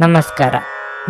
ನಮಸ್ಕಾರ.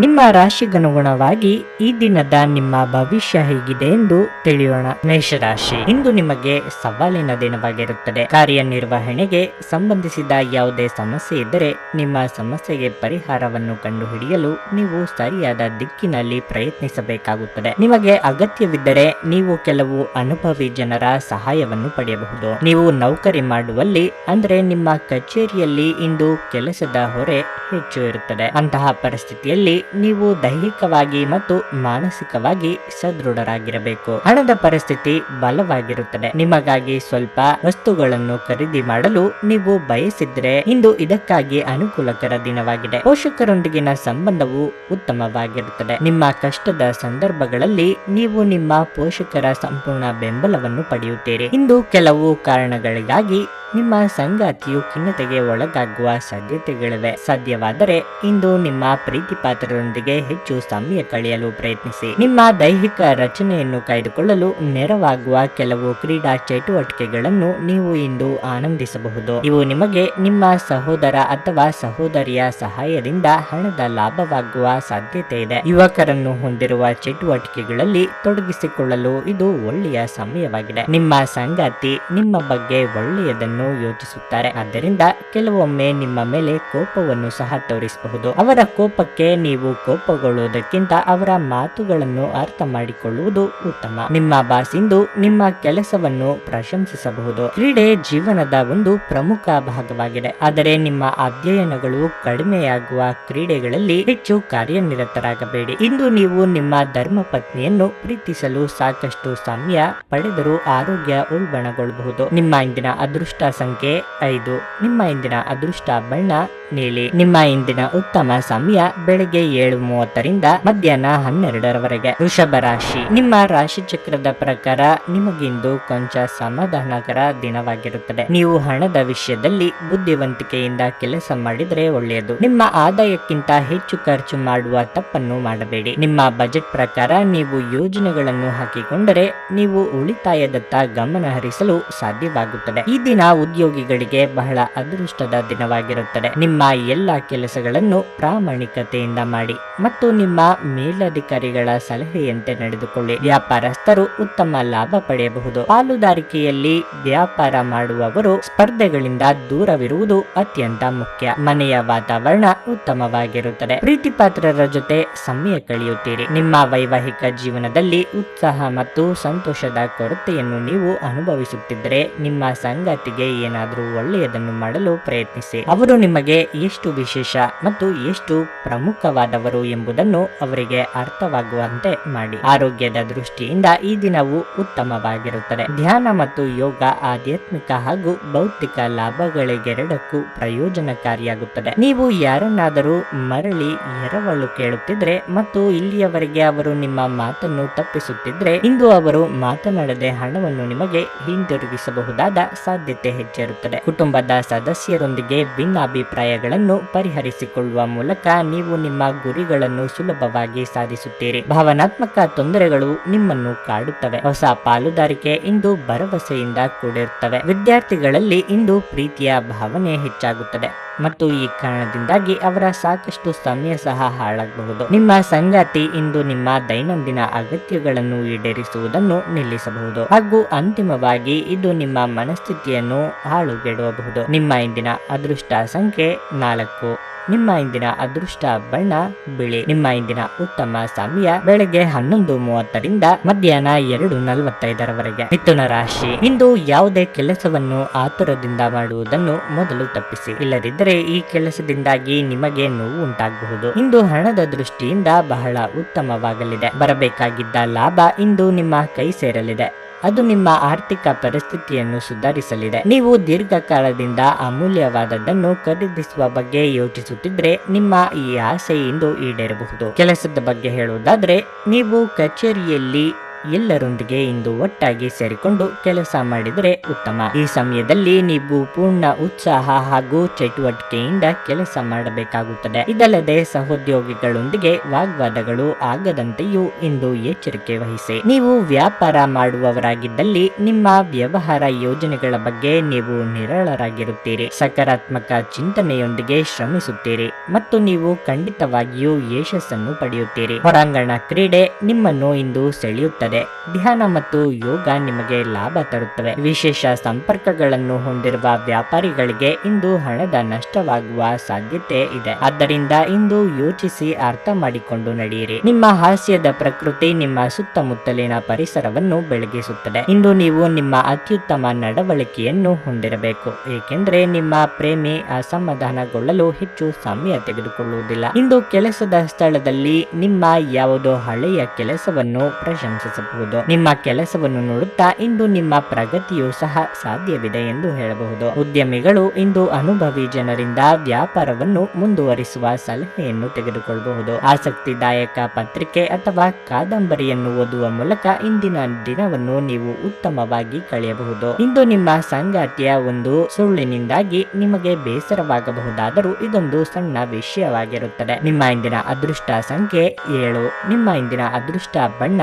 ನಿಮ್ಮ ರಾಶಿಗನುಗುಣವಾಗಿ ಈ ದಿನದ ನಿಮ್ಮ ಭವಿಷ್ಯ ಹೇಗಿದೆ ಎಂದು ತಿಳಿಯೋಣ. ಮೇಷರಾಶಿ. ಇಂದು ನಿಮಗೆ ಸವಾಲಿನ ದಿನವಾಗಿರುತ್ತದೆ. ಕಾರ್ಯನಿರ್ವಹಣೆಗೆ ಸಂಬಂಧಿಸಿದ ಯಾವುದೇ ಸಮಸ್ಯೆ ಇದ್ದರೆ ನಿಮ್ಮ ಸಮಸ್ಯೆಗೆ ಪರಿಹಾರವನ್ನು ಕಂಡುಹಿಡಿಯಲು ನೀವು ಸರಿಯಾದ ದಿಕ್ಕಿನಲ್ಲಿ ಪ್ರಯತ್ನಿಸಬೇಕಾಗುತ್ತದೆ. ನಿಮಗೆ ಅಗತ್ಯವಿದ್ದರೆ ನೀವು ಕೆಲವು ಅನುಭವಿ ಜನರ ಸಹಾಯವನ್ನು ಪಡೆಯಬಹುದು. ನೀವು ನೌಕರಿ ಮಾಡುವಲ್ಲಿ ಅಂದ್ರೆ ನಿಮ್ಮ ಕಚೇರಿಯಲ್ಲಿ ಇಂದು ಕೆಲಸದ ಹೊರೆ ಹೆಚ್ಚು ಇರುತ್ತದೆ. ಅಂತಹ ಪರಿಸ್ಥಿತಿಯಲ್ಲಿ ನೀವು ದೈಹಿಕವಾಗಿ ಮತ್ತು ಮಾನಸಿಕವಾಗಿ ಸದೃಢರಾಗಿರಬೇಕು. ಹಣದ ಪರಿಸ್ಥಿತಿ ಬಲವಾಗಿರುತ್ತದೆ. ನಿಮಗಾಗಿ ಸ್ವಲ್ಪ ವಸ್ತುಗಳನ್ನು ಖರೀದಿ ಮಾಡಲು ನೀವು ಬಯಸಿದ್ರೆ ಇಂದು ಇದಕ್ಕಾಗಿ ಅನುಕೂಲಕರ ದಿನವಾಗಿದೆ. ಪೋಷಕರೊಂದಿಗಿನ ಸಂಬಂಧವು ಉತ್ತಮವಾಗಿರುತ್ತದೆ. ನಿಮ್ಮ ಕಷ್ಟದ ಸಂದರ್ಭಗಳಲ್ಲಿ ನೀವು ನಿಮ್ಮ ಪೋಷಕರ ಸಂಪೂರ್ಣ ಬೆಂಬಲವನ್ನು ಪಡೆಯುತ್ತೀರಿ. ಇಂದು ಕೆಲವು ಕಾರಣಗಳಿಗಾಗಿ ನಿಮ್ಮ ಸಂಗಾತಿಯು ಖಿನ್ನತೆಗೆ ಒಳಗಾಗುವ ಸಾಧ್ಯತೆಗಳಿವೆ. ಸಾಧ್ಯವಾದರೆ ಇಂದು ನಿಮ್ಮ ಪ್ರೀತಿ ಪಾತ್ರರೊಂದಿಗೆ ಹೆಚ್ಚು ಸಮಯ ಕಳೆಯಲು ಪ್ರಯತ್ನಿಸಿ. ನಿಮ್ಮ ದೈಹಿಕ ರಚನೆಯನ್ನು ಕಾಯ್ದುಕೊಳ್ಳಲು ನೆರವಾಗುವ ಕೆಲವು ಕ್ರೀಡಾ ಚಟುವಟಿಕೆಗಳನ್ನು ನೀವು ಇಂದು ಆನಂದಿಸಬಹುದು. ಇವು ನಿಮಗೆ ನಿಮ್ಮ ಸಹೋದರ ಅಥವಾ ಸಹೋದರಿಯ ಸಹಾಯದಿಂದ ಹಣದ ಲಾಭವಾಗುವ ಸಾಧ್ಯತೆ ಇದೆ. ಯುವಕರನ್ನು ಹೊಂದಿರುವ ಚಟುವಟಿಕೆಗಳಲ್ಲಿ ತೊಡಗಿಸಿಕೊಳ್ಳಲು ಇದು ಒಳ್ಳೆಯ ಸಮಯವಾಗಿದೆ. ನಿಮ್ಮ ಸಂಗಾತಿ ನಿಮ್ಮ ಬಗ್ಗೆ ಒಳ್ಳೆಯದನ್ನು ಯೋಚಿಸುತ್ತಾರೆ. ಆದ್ದರಿಂದ ಕೆಲವೊಮ್ಮೆ ನಿಮ್ಮ ಮೇಲೆ ಕೋಪವನ್ನು ಸಹ ತೋರಿಸಬಹುದು. ಅವರ ಕೋಪಕ್ಕೆ ನೀವು ಕೋಪಗೊಳ್ಳುವುದಕ್ಕಿಂತ ಅವರ ಮಾತುಗಳನ್ನು ಅರ್ಥ ಮಾಡಿಕೊಳ್ಳುವುದು ಉತ್ತಮ. ನಿಮ್ಮ ಬಾಸ್ ನಿಮ್ಮ ಕೆಲಸವನ್ನು ಪ್ರಶಂಸಿಸಬಹುದು. ಕ್ರೀಡೆ ಜೀವನದ ಒಂದು ಪ್ರಮುಖ ಭಾಗವಾಗಿದೆ. ಆದರೆ ನಿಮ್ಮ ಅಧ್ಯಯನಗಳು ಕಡಿಮೆಯಾಗುವ ಕ್ರೀಡೆಗಳಲ್ಲಿ ಹೆಚ್ಚು ಕಾರ್ಯನಿರತರಾಗಬೇಡಿ. ಇಂದು ನೀವು ನಿಮ್ಮ ಧರ್ಮ ಪತ್ನಿಯನ್ನು ಪ್ರೀತಿಸಲು ಸಾಕಷ್ಟು ಸಮಯ ಪಡೆದರೂ ಆರೋಗ್ಯ ಉಲ್ಬಣಗೊಳ್ಳಬಹುದು ನಿಮ್ಮ ಇಂದಿನ ಅದೃಷ್ಟ ಸಂಖ್ಯೆ ಐದು. ನಿಮ್ಮ ಇಂದಿನ ಅದೃಷ್ಟ ಬಣ್ಣ, ನೀಲಿ. ನಿಮ್ಮ ಇಂದಿನ ಉತ್ತಮ ಸಮಯ ಬೆಳಿಗ್ಗೆ ಏಳು ಮೂವತ್ತರಿಂದ ಮಧ್ಯಾಹ್ನ ಹನ್ನೆರಡರವರೆಗೆ. ವೃಷಭ ರಾಶಿ. ನಿಮ್ಮ ರಾಶಿ ಚಕ್ರದ ಪ್ರಕಾರ ನಿಮಗಿಂದು ಕೊಂಚ ಸಮಾಧಾನಕರ ದಿನವಾಗಿರುತ್ತದೆ. ನೀವು ಹಣದ ವಿಷಯದಲ್ಲಿ ಬುದ್ಧಿವಂತಿಕೆಯಿಂದ ಕೆಲಸ ಮಾಡಿದರೆ ಒಳ್ಳೆಯದು. ನಿಮ್ಮ ಆದಾಯಕ್ಕಿಂತ ಹೆಚ್ಚು ಖರ್ಚು ಮಾಡುವ ತಪ್ಪನ್ನು ಮಾಡಬೇಡಿ. ನಿಮ್ಮ ಬಜೆಟ್ ಪ್ರಕಾರ ನೀವು ಯೋಜನೆಗಳನ್ನು ಹಾಕಿಕೊಂಡರೆ ನೀವು ಉಳಿತಾಯದತ್ತ ಗಮನ ಹರಿಸಲು ಸಾಧ್ಯವಾಗುತ್ತದೆ. ಈ ದಿನ ಉದ್ಯೋಗಿಗಳಿಗೆ ಬಹಳ ಅದೃಷ್ಟದ ದಿನವಾಗಿರುತ್ತದೆ. ನಿಮ್ಮ ಎಲ್ಲ ಕೆಲಸಗಳನ್ನು ಪ್ರಾಮಾಣಿಕತೆಯಿಂದ ಮಾಡಿ ಮತ್ತು ನಿಮ್ಮ ಮೇಲಧಿಕಾರಿಗಳ ಸಲಹೆಯಂತೆ ನಡೆದುಕೊಳ್ಳಿ. ವ್ಯಾಪಾರಸ್ಥರು ಉತ್ತಮ ಲಾಭ ಪಡೆಯಬಹುದು. ಪಾಲುದಾರಿಕೆಯಲ್ಲಿ ವ್ಯಾಪಾರ ಮಾಡುವವರು ಸ್ಪರ್ಧೆಗಳಿಂದ ದೂರವಿರುವುದು ಅತ್ಯಂತ ಮುಖ್ಯ. ಮನೆಯ ವಾತಾವರಣ ಉತ್ತಮವಾಗಿರುತ್ತದೆ. ಪ್ರೀತಿಪಾತ್ರರ ಜೊತೆ ಸಮಯ ಕಳೆಯುತ್ತೀರಿ. ನಿಮ್ಮ ವೈವಾಹಿಕ ಜೀವನದಲ್ಲಿ ಉತ್ಸಾಹ ಮತ್ತು ಸಂತೋಷದ ಕೊರತೆಯನ್ನು ನೀವು ಅನುಭವಿಸುತ್ತಿದ್ದರೆ ನಿಮ್ಮ ಸಂಗಾತಿಗೆ ಏನಾದರೂ ಒಳ್ಳೆಯದನ್ನು ಮಾಡಲು ಪ್ರಯತ್ನಿಸಿ. ಅವರು ನಿಮಗೆ ಎಷ್ಟು ವಿಶೇಷ ಮತ್ತು ಎಷ್ಟು ಪ್ರಮುಖವಾದವರು ಎಂಬುದನ್ನು ಅವರಿಗೆ ಅರ್ಥವಾಗುವಂತೆ ಮಾಡಿ. ಆರೋಗ್ಯದ ದೃಷ್ಟಿಯಿಂದ ಈ ದಿನವು ಉತ್ತಮವಾಗಿರುತ್ತದೆ. ಧ್ಯಾನ ಮತ್ತು ಯೋಗ ಆಧ್ಯಾತ್ಮಿಕ ಹಾಗೂ ಭೌತಿಕ ಲಾಭಗಳಿಗೆರಡಕ್ಕೂ ಪ್ರಯೋಜನಕಾರಿಯಾಗುತ್ತದೆ. ನೀವು ಯಾರನ್ನಾದರೂ ಮರಳಿ ಎರವಳು ಕೇಳುತ್ತಿದ್ರೆ ಮತ್ತು ಇಲ್ಲಿಯವರೆಗೆ ಅವರು ನಿಮ್ಮ ಮಾತನ್ನು ತಪ್ಪಿಸುತ್ತಿದ್ರೆ, ಇಂದು ಅವರು ಮಾತನಾಡದೆ ಹಣವನ್ನು ನಿಮಗೆ ಹಿಂತಿರುಗಿಸಬಹುದಾದ ಸಾಧ್ಯತೆ ಹೆಚ್ಚಿರುತ್ತದೆ. ಕುಟುಂಬದ ಸದಸ್ಯರೊಂದಿಗೆ ಭಿನ್ನಾಭಿಪ್ರಾಯಗಳನ್ನು ಪರಿಹರಿಸಿಕೊಳ್ಳುವ ಮೂಲಕ ನೀವು ನಿಮ್ಮ ಗುರಿಗಳನ್ನು ಸುಲಭವಾಗಿ ಸಾಧಿಸುತ್ತೀರಿ. ಭಾವನಾತ್ಮಕ ತೊಂದರೆಗಳು ನಿಮ್ಮನ್ನು ಕಾಡುತ್ತವೆ. ಹೊಸ ಪಾಲುದಾರಿಕೆ ಇಂದು ಭರವಸೆಯಿಂದ ಕೂಡಿರುತ್ತವೆ. ವಿದ್ಯಾರ್ಥಿಗಳಲ್ಲಿ ಇಂದು ಪ್ರೀತಿಯ ಭಾವನೆ ಹೆಚ್ಚಾಗುತ್ತದೆ. ಮತ್ತು ಈ ಕಾರಣದಿಂದಾಗಿ ಅವರ ಸಾಕಷ್ಟು ಸಮಯ ಸಹ ಹಾಳಾಗಬಹುದು. ನಿಮ್ಮ ಸಂಗಾತಿ ಇಂದು ನಿಮ್ಮ ದೈನಂದಿನ ಅಗತ್ಯಗಳನ್ನು ಈಡೇರಿಸುವುದನ್ನು ನಿಲ್ಲಿಸಬಹುದು. ಹಾಗೂ ಅಂತಿಮವಾಗಿ ಇದು ನಿಮ್ಮ ಮನಸ್ಥಿತಿಯನ್ನು ಹಾಳುಗೆಡುವಬಹುದು. ನಿಮ್ಮ ಇಂದಿನ ಅದೃಷ್ಟ ಸಂಖ್ಯೆ ನಾಲ್ಕು. ನಿಮ್ಮ ಇಂದಿನ ಅದೃಷ್ಟ ಬಣ್ಣ, ಬಿಳಿ. ನಿಮ್ಮ ಇಂದಿನ ಉತ್ತಮ ಸಮಯ ಬೆಳಗ್ಗೆ ಹನ್ನೊಂದು ಮೂವತ್ತರಿಂದ ಮಧ್ಯಾಹ್ನ ಎರಡು ನಲವತ್ತೈದರವರೆಗೆ. ಮಿಥುನ ರಾಶಿ, ಇಂದು ಯಾವುದೇ ಕೆಲಸವನ್ನು ಆತುರದಿಂದ ಮಾಡುವುದನ್ನು ಮೊದಲು ತಪ್ಪಿಸಿ. ಇಲ್ಲದಿದ್ದರೆ ಈ ಕೆಲಸದಿಂದಾಗಿ ನಿಮಗೆ ನೋವು ಉಂಟಾಗಬಹುದು ಇಂದು ಹಣದ ದೃಷ್ಟಿಯಿಂದ ಬಹಳ ಉತ್ತಮವಾಗಲಿದೆ. ಬರಬೇಕಾಗಿದ್ದ ಲಾಭ ಇಂದು ನಿಮ್ಮ ಕೈ ಸೇರಲಿದೆ. ಅದು ನಿಮ್ಮ ಆರ್ಥಿಕ ಪರಿಸ್ಥಿತಿಯನ್ನು ಸುಧಾರಿಸಲಿದೆ. ನೀವು ದೀರ್ಘಕಾಲದಿಂದ ಅಮೂಲ್ಯವಾದದ್ದನ್ನು ಖರೀದಿಸುವ ಬಗ್ಗೆ ಯೋಚಿಸುತ್ತಿದ್ರೆ ನಿಮ್ಮ ಈ ಆಸೆ ಇಂದು ಈಡೇರಬಹುದು. ಕೆಲಸದ ಬಗ್ಗೆ ಹೇಳುವುದಾದ್ರೆ, ನೀವು ಕಚೇರಿಯಲ್ಲಿ ಎಲ್ಲರೊಂದಿಗೆ ಇಂದು ಒಟ್ಟಾಗಿ ಸೇರಿಕೊಂಡು ಕೆಲಸ ಮಾಡಿದರೆ ಉತ್ತಮ. ಈ ಸಮಯದಲ್ಲಿ ನೀವು ಪೂರ್ಣ ಉತ್ಸಾಹ ಹಾಗೂ ಚಟುವಟಿಕೆಯಿಂದ ಕೆಲಸ ಮಾಡಬೇಕಾಗುತ್ತದೆ. ಇದಲ್ಲದೆ ಸಹೋದ್ಯೋಗಿಗಳೊಂದಿಗೆ ವಾಗ್ವಾದಗಳು ಆಗದಂತೆಯೂ ಇಂದು ಎಚ್ಚರಿಕೆ ವಹಿಸಿ. ನೀವು ವ್ಯಾಪಾರ ಮಾಡುವವರಾಗಿದ್ದಲ್ಲಿ ನಿಮ್ಮ ವ್ಯವಹಾರ ಯೋಜನೆಗಳ ಬಗ್ಗೆ ನೀವು ನಿರಳರಾಗಿರುತ್ತೀರಿ. ಸಕಾರಾತ್ಮಕ ಚಿಂತನೆಯೊಂದಿಗೆ ಶ್ರಮಿಸುತ್ತೀರಿ ಮತ್ತು ನೀವು ಖಂಡಿತವಾಗಿಯೂ ಯಶಸ್ಸನ್ನು ಪಡೆಯುತ್ತೀರಿ. ಹೊರಾಂಗಣ ಕ್ರೀಡೆ ನಿಮ್ಮನ್ನು ಇಂದು ಸೆಳೆಯುತ್ತದೆ. ಧ್ಯಾನ ಮತ್ತು ಯೋಗ ನಿಮಗೆ ಲಾಭ ತರುತ್ತವೆ. ವಿಶೇಷ ಸಂಪರ್ಕಗಳನ್ನು ಹೊಂದಿರುವ ವ್ಯಾಪಾರಿಗಳಿಗೆ ಇಂದು ಹಣದ ನಷ್ಟವಾಗುವ ಸಾಧ್ಯತೆ ಇದೆ. ಆದ್ದರಿಂದ ಇಂದು ಯೋಚಿಸಿ ಅರ್ಥ ಮಾಡಿಕೊಂಡು ನಡೆಯಿರಿ. ನಿಮ್ಮ ಹಾಸ್ಯದ ಪ್ರಕೃತಿ ನಿಮ್ಮ ಸುತ್ತಮುತ್ತಲಿನ ಪರಿಸರವನ್ನು ಬೆಳಗಿಸುತ್ತದೆ. ಇಂದು ನೀವು ನಿಮ್ಮ ಅತ್ಯುತ್ತಮ ನಡವಳಿಕೆಯನ್ನು ಹೊಂದಿರಬೇಕು. ಏಕೆಂದರೆ ನಿಮ್ಮ ಪ್ರೇಮಿ ಅಸಮಾಧಾನಗೊಳ್ಳಲು ಹೆಚ್ಚು ಸಮಯ ತೆಗೆದುಕೊಳ್ಳುವುದಿಲ್ಲ. ಇಂದು ಕೆಲಸದ ಸ್ಥಳದಲ್ಲಿ ನಿಮ್ಮ ಯಾವುದೋ ಹಳೆಯ ಕೆಲಸವನ್ನು ಪ್ರಶಂಸಿಸಬಹುದು ನಿಮ್ಮ ಕೆಲಸವನ್ನು ನೋಡುತ್ತಾ ಇಂದು ನಿಮ್ಮ ಪ್ರಗತಿಯು ಸಹ ಸಾಧ್ಯವಿದೆ ಎಂದು ಹೇಳಬಹುದು. ಉದ್ಯಮಿಗಳು ಇಂದು ಅನುಭವಿ ಜನರಿಂದ ವ್ಯಾಪಾರವನ್ನು ಮುಂದುವರಿಸುವ ಸಲಹೆಯನ್ನು ತೆಗೆದುಕೊಳ್ಳಬಹುದು. ಆಸಕ್ತಿದಾಯಕ ಪತ್ರಿಕೆ ಅಥವಾ ಕಾದಂಬರಿಯನ್ನು ಓದುವ ಮೂಲಕ ಇಂದಿನ ದಿನವನ್ನು ನೀವು ಉತ್ತಮವಾಗಿ ಕಳೆಯಬಹುದು. ಇಂದು ನಿಮ್ಮ ಸಂಗಾತಿಯ ಒಂದು ಸುಳ್ಳಿನಿಂದಾಗಿ ನಿಮಗೆ ಬೇಸರವಾಗಬಹುದಾದರೂ ಇದೊಂದು ಸಣ್ಣ ವಿಷಯವಾಗಿರುತ್ತದೆ. ನಿಮ್ಮ ಇಂದಿನ ಅದೃಷ್ಟ ಸಂಖ್ಯೆ ಏಳು. ನಿಮ್ಮ ಇಂದಿನ ಅದೃಷ್ಟ ಬಣ್ಣ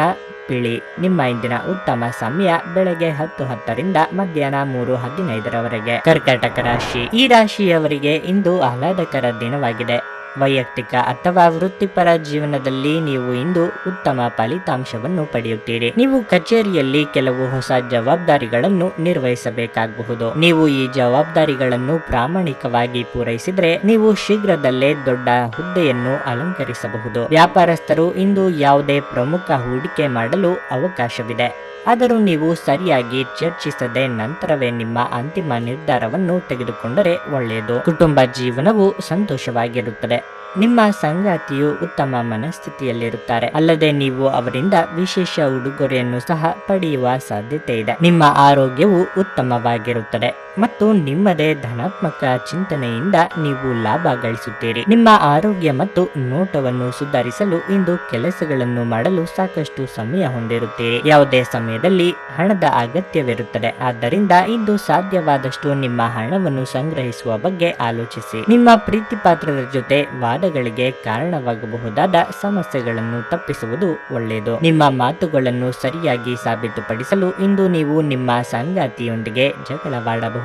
ಬಿಳಿ ನಿಮ್ಮ ಇಂದಿನ ಉತ್ತಮ ಸಮಯ ಬೆಳಗ್ಗೆ ಹತ್ತು ಹತ್ತರಿಂದ ಮಧ್ಯಾಹ್ನ ಮೂರು ಹದಿನೈದರವರೆಗೆ. ಕರ್ಕಾಟಕ ರಾಶಿ. ಈ ರಾಶಿಯವರಿಗೆ ಇಂದು ಆಹ್ಲಾದಕರ ದಿನವಾಗಿದೆ. ವೈಯಕ್ತಿಕ ಅಥವಾ ವೃತ್ತಿಪರ ಜೀವನದಲ್ಲಿ ನೀವು ಇಂದು ಉತ್ತಮ ಫಲಿತಾಂಶವನ್ನು ಪಡೆಯುತ್ತೀರಿ. ನೀವು ಕಚೇರಿಯಲ್ಲಿ ಕೆಲವು ಹೊಸ ಜವಾಬ್ದಾರಿಗಳನ್ನು ನಿರ್ವಹಿಸಬೇಕಾಗಬಹುದು. ನೀವು ಈ ಜವಾಬ್ದಾರಿಗಳನ್ನು ಪ್ರಾಮಾಣಿಕವಾಗಿ ಪೂರೈಸಿದರೆ ನೀವು ಶೀಘ್ರದಲ್ಲೇ ದೊಡ್ಡ ಹುದ್ದೆಯನ್ನು ಅಲಂಕರಿಸಬಹುದು. ವ್ಯಾಪಾರಸ್ಥರು ಇಂದು ಯಾವುದೇ ಪ್ರಮುಖ ಹೂಡಿಕೆ ಮಾಡಲು ಅವಕಾಶವಿದೆ. ಆದರೂ ನೀವು ಸರಿಯಾಗಿ ಚರ್ಚಿಸದೆ ನಂತರವೇ ನಿಮ್ಮ ಅಂತಿಮ ನಿರ್ಧಾರವನ್ನು ತೆಗೆದುಕೊಂಡರೆ ಒಳ್ಳೆಯದು. ಕುಟುಂಬ ಜೀವನವು ಸಂತೋಷವಾಗಿರುತ್ತದೆ. ನಿಮ್ಮ ಸಂಗಾತಿಯು ಉತ್ತಮ ಮನಸ್ಥಿತಿಯಲ್ಲಿರುತ್ತಾರೆ. ಅಲ್ಲದೆ ನೀವು ಅವರಿಂದ ವಿಶೇಷ ಉಡುಗೊರೆಯನ್ನು ಸಹ ಪಡೆಯುವ ಸಾಧ್ಯತೆ ಇದೆ ನಿಮ್ಮ ಆರೋಗ್ಯವು ಉತ್ತಮವಾಗಿರುತ್ತದೆ. ಮತ್ತು ನಿಮ್ಮದೇ ಧನಾತ್ಮಕ ಚಿಂತನೆಯಿಂದ ನೀವು ಲಾಭ ಗಳಿಸುತ್ತೀರಿ. ನಿಮ್ಮ ಆರೋಗ್ಯ ಮತ್ತು ನೋಟವನ್ನು ಸುಧಾರಿಸಲು ಇಂದು ಕೆಲಸಗಳನ್ನು ಮಾಡಲು ಸಾಕಷ್ಟು ಸಮಯ ಹೊಂದಿರುತ್ತೀರಿ. ಯಾವುದೇ ಸಮಯದಲ್ಲಿ ಹಣದ ಅಗತ್ಯವಿರುತ್ತದೆ. ಆದ್ದರಿಂದ ಇಂದು ಸಾಧ್ಯವಾದಷ್ಟು ನಿಮ್ಮ ಹಣವನ್ನು ಸಂಗ್ರಹಿಸುವ ಬಗ್ಗೆ ಆಲೋಚಿಸಿ. ನಿಮ್ಮ ಪ್ರೀತಿಪಾತ್ರರ ಜೊತೆ ವಾದಗಳಿಗೆ ಕಾರಣವಾಗಬಹುದಾದ ಸಮಸ್ಯೆಗಳನ್ನು ತಪ್ಪಿಸುವುದು ಒಳ್ಳೆಯದು. ನಿಮ್ಮ ಮಾತುಗಳನ್ನು ಸರಿಯಾಗಿ ಸಾಬೀತುಪಡಿಸಲು ಇಂದು ನೀವು ನಿಮ್ಮ ಸಂಗಾತಿಯೊಂದಿಗೆ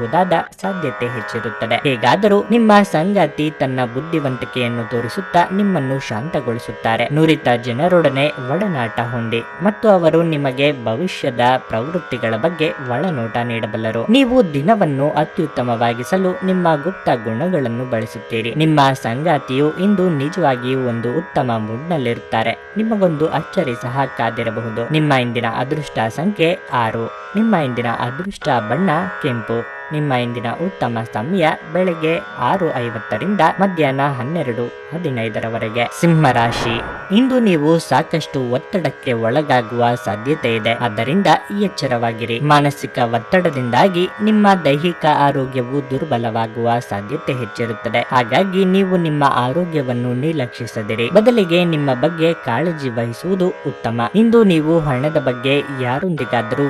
ಜಗಳವಾಡಬಹುದಾದ ಸಾಧ್ಯತೆ ಹೆಚ್ಚಿರುತ್ತದೆ. ಹೇಗಾದರೂ ನಿಮ್ಮ ಸಂಗಾತಿ ತನ್ನ ಬುದ್ಧಿವಂತಿಕೆಯನ್ನು ತೋರಿಸುತ್ತಾ ನಿಮ್ಮನ್ನು ಶಾಂತಗೊಳಿಸುತ್ತಾರೆ. ನುರಿತ ಜನರೊಡನೆ ಒಡನಾಟ ಹೊಂದಿ ಮತ್ತು ಅವರು ನಿಮಗೆ ಭವಿಷ್ಯದ ಪ್ರವೃತ್ತಿಗಳ ಬಗ್ಗೆ ಒಳನೋಟ ನೀಡಬಲ್ಲರು. ನೀವು ದಿನವನ್ನು ಅತ್ಯುತ್ತಮವಾಗಿಸಲು ನಿಮ್ಮ ಗುಪ್ತ ಗುಣಗಳನ್ನು ಬಳಸುತ್ತೀರಿ. ನಿಮ್ಮ ಸಂಗಾತಿಯು ಇಂದು ನಿಜವಾಗಿಯೂ ಒಂದು ಉತ್ತಮ ಮೂಡ್ನಲ್ಲಿರುತ್ತಾರೆ. ನಿಮಗೊಂದು ಅಚ್ಚರಿ ಸಹ ಕಾದಿರಬಹುದು. ನಿಮ್ಮ ಇಂದಿನ ಅದೃಷ್ಟ ಸಂಖ್ಯೆ ಆರು. ನಿಮ್ಮ ಇಂದಿನ ಅದೃಷ್ಟ ಬಣ್ಣ ಕೆಂಪು. ನಿಮ್ಮ ಇಂದಿನ ಉತ್ತಮ ಸಮಯ ಬೆಳಗ್ಗೆ ಆರು ಐವತ್ತರಿಂದ ಮಧ್ಯಾಹ್ನ ಹನ್ನೆರಡು, ಹದಿನೈದರವರೆಗೆ. ಸಿಂಹರಾಶಿ ಇಂದು ನೀವು ಸಾಕಷ್ಟು ಒತ್ತಡಕ್ಕೆ ಒಳಗಾಗುವ ಸಾಧ್ಯತೆ ಇದೆ. ಆದ್ದರಿಂದ ಎಚ್ಚರವಾಗಿರಿ. ಮಾನಸಿಕ ಒತ್ತಡದಿಂದಾಗಿ ನಿಮ್ಮ ದೈಹಿಕ ಆರೋಗ್ಯವು ದುರ್ಬಲವಾಗುವ ಸಾಧ್ಯತೆ ಹೆಚ್ಚಿರುತ್ತದೆ. ಹಾಗಾಗಿ ನೀವು ನಿಮ್ಮ ಆರೋಗ್ಯವನ್ನು ನಿರ್ಲಕ್ಷಿಸದಿರಿ. ಬದಲಿಗೆ ನಿಮ್ಮ ಬಗ್ಗೆ ಕಾಳಜಿ ವಹಿಸುವುದು ಉತ್ತಮ. ಇಂದು ನೀವು ಹಣದ ಬಗ್ಗೆ ಯಾರೊಂದಿಗಾದರೂ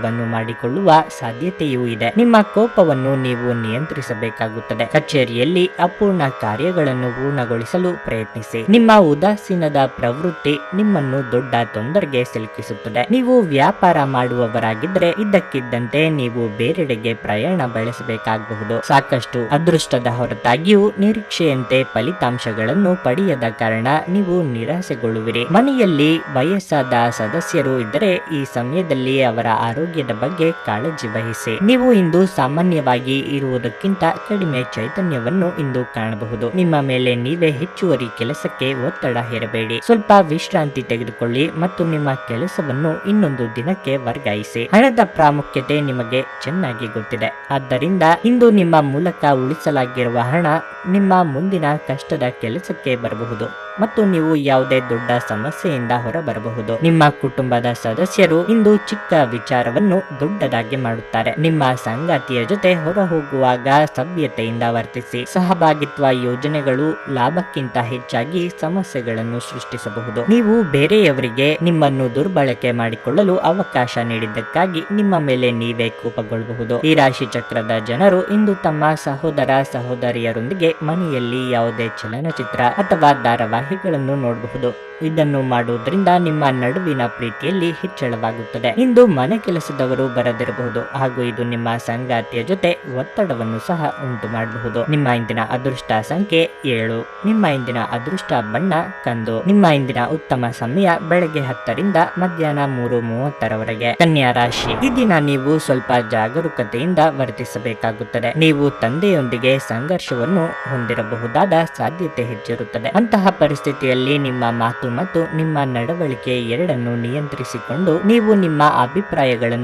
ವಿವಾದವನ್ನು ಮಾಡಿಕೊಳ್ಳುವ ಸಾಧ್ಯತೆಯೂ ಇದೆ. ನಿಮ್ಮ ಕೋಪವನ್ನು ನೀವು ನಿಯಂತ್ರಿಸಬೇಕಾಗುತ್ತದೆ. ಕಚೇರಿಯಲ್ಲಿ ಅಪೂರ್ಣ ಕಾರ್ಯಗಳನ್ನು ಪೂರ್ಣಗೊಳಿಸಲು ಪ್ರಯತ್ನಿಸಿ. ನಿಮ್ಮ ಉದಾಸೀನದ ಪ್ರವೃತ್ತಿ ನಿಮ್ಮನ್ನು ದೊಡ್ಡ ತೊಂದರೆಗೆ ಸಿಲುಕಿಸುತ್ತದೆ. ನೀವು ವ್ಯಾಪಾರ ಮಾಡುವವರಾಗಿದ್ದರೆ ಇದ್ದಕ್ಕಿದ್ದಂತೆ ನೀವು ಬೇರೆಡೆಗೆ ಪ್ರಯಾಣ ಬೆಳೆಸಬೇಕಾಗಬಹುದು. ಸಾಕಷ್ಟು ಅದೃಷ್ಟದ ಹೊರತಾಗಿಯೂ ನಿರೀಕ್ಷೆಯಂತೆ ಫಲಿತಾಂಶಗಳನ್ನು ಪಡೆಯದ ಕಾರಣ ನೀವು ನಿರಾಸೆಗೊಳ್ಳುವಿರಿ. ಮನೆಯಲ್ಲಿ ವಯಸ್ಸಾದ ಸದಸ್ಯರು ಇದ್ದರೆ ಈ ಸಮಯದಲ್ಲಿ ಅವರ ಆರೋಗ್ಯದ ಬಗ್ಗೆ ಕಾಳಜಿ ವಹಿಸಿ. ನೀವು ಇಂದು ಸಾಮಾನ್ಯವಾಗಿ ಇರುವುದಕ್ಕಿಂತ ಕಡಿಮೆ ಚೈತನ್ಯವನ್ನು ಇಂದು ಕಾಣಬಹುದು. ನಿಮ್ಮ ಮೇಲೆ ನೀವೇ ಹೆಚ್ಚುವರಿ ಕೆಲಸಕ್ಕೆ ಒತ್ತಡ ಹೇರಬೇಡಿ. ಸ್ವಲ್ಪ ವಿಶ್ರಾಂತಿ ತೆಗೆದುಕೊಳ್ಳಿ ಮತ್ತು ನಿಮ್ಮ ಕೆಲಸವನ್ನು ಇನ್ನೊಂದು ದಿನಕ್ಕೆ ವರ್ಗಾಯಿಸಿ. ಹಣದ ಪ್ರಾಮುಖ್ಯತೆ ನಿಮಗೆ ಚೆನ್ನಾಗಿ ಗೊತ್ತಿದೆ. ಆದ್ದರಿಂದ ಇಂದು ನಿಮ್ಮ ಮೂಲಕ ಉಳಿಸಲಾಗಿರುವ ಹಣ ನಿಮ್ಮ ಮುಂದಿನ ಕಷ್ಟದ ಕೆಲಸಕ್ಕೆ ಬರಬಹುದು ಮತ್ತು ನೀವು ಯಾವುದೇ ದೊಡ್ಡ ಸಮಸ್ಯೆಯಿಂದ ಹೊರಬರಬಹುದು. ನಿಮ್ಮ ಕುಟುಂಬದ ಸದಸ್ಯರು ಇಂದು ಚಿಕ್ಕ ವಿಚಾರವನ್ನು ಕೆಲಸವನ್ನು ದೊಡ್ಡದಾಗಿ ಮಾಡುತ್ತಾರೆ. ನಿಮ್ಮ ಸಂಗಾತಿಯ ಜೊತೆ ಹೊರ ಹೋಗುವಾಗ ಸಭ್ಯತೆಯಿಂದ ವರ್ತಿಸಿ, ಸಹಭಾಗಿತ್ವ ಯೋಜನೆಗಳು ಲಾಭಕ್ಕಿಂತ ಹೆಚ್ಚಾಗಿ ಸಮಸ್ಯೆಗಳನ್ನು ಸೃಷ್ಟಿಸಬಹುದು. ನೀವು ಬೇರೆಯವರಿಗೆ ನಿಮ್ಮನ್ನು ದುರ್ಬಳಕೆ ಮಾಡಿಕೊಳ್ಳಲು ಅವಕಾಶ ನೀಡಿದ್ದಕ್ಕಾಗಿ ನಿಮ್ಮ ಮೇಲೆ ನೀವೇ ಕೋಪಗೊಳ್ಳಬಹುದು. ಈ ರಾಶಿ ಚಕ್ರದ ಜನರು ಇಂದು ತಮ್ಮ ಸಹೋದರ ಸಹೋದರಿಯರೊಂದಿಗೆ ಮನೆಯಲ್ಲಿ ಯಾವುದೇ ಚಲನಚಿತ್ರ ಅಥವಾ ಧಾರಾವಾಹಿಗಳನ್ನು ನೋಡಬಹುದು. ಇದನ್ನು ಮಾಡುವುದರಿಂದ ನಿಮ್ಮ ನಡುವಿನ ಪ್ರೀತಿಯಲ್ಲಿ ಹೆಚ್ಚಳವಾಗುತ್ತದೆ. ಇಂದು ಮನೆ ಕೆಲಸದವರು ಬರದಿರಬಹುದು ಹಾಗೂ ಇದು ನಿಮ್ಮ ಸಂಗಾತಿಯ ಜೊತೆ ಒತ್ತಡವನ್ನು ಸಹ ಉಂಟು ಮಾಡಬಹುದು. ನಿಮ್ಮ ಇಂದಿನ ಅದೃಷ್ಟ ಸಂಖ್ಯೆ ಏಳು. ನಿಮ್ಮ ಇಂದಿನ ಅದೃಷ್ಟ ಬಣ್ಣ ಕಂದು. ನಿಮ್ಮ ಇಂದಿನ ಉತ್ತಮ ಸಮಯ ಬೆಳಗ್ಗೆ ಹತ್ತರಿಂದ ಮಧ್ಯಾಹ್ನ ಮೂರು ಮೂವತ್ತರವರೆಗೆ. ಕನ್ಯಾ ರಾಶಿ. ಈ ದಿನ ನೀವು ಸ್ವಲ್ಪ ಜಾಗರೂಕತೆಯಿಂದ ವರ್ತಿಸಬೇಕಾಗುತ್ತದೆ. ನೀವು ತಂದೆಯೊಂದಿಗೆ ಸಂಘರ್ಷವನ್ನು ಹೊಂದಿರಬಹುದಾದ ಸಾಧ್ಯತೆ ಹೆಚ್ಚಿರುತ್ತದೆ. ಅಂತಹ ಪರಿಸ್ಥಿತಿಯಲ್ಲಿ ನಿಮ್ಮ ಮಾತು ಮತ್ತು ನಿಮ್ಮ ನಡವಳಿಕೆ ಎರಡನ್ನು ನಿಯಂತ್ರಿಸಿಕೊಂಡು ನೀವು ನಿಮ್ಮ ಅಭಿಪ್ರಾಯಗಳನ್ನು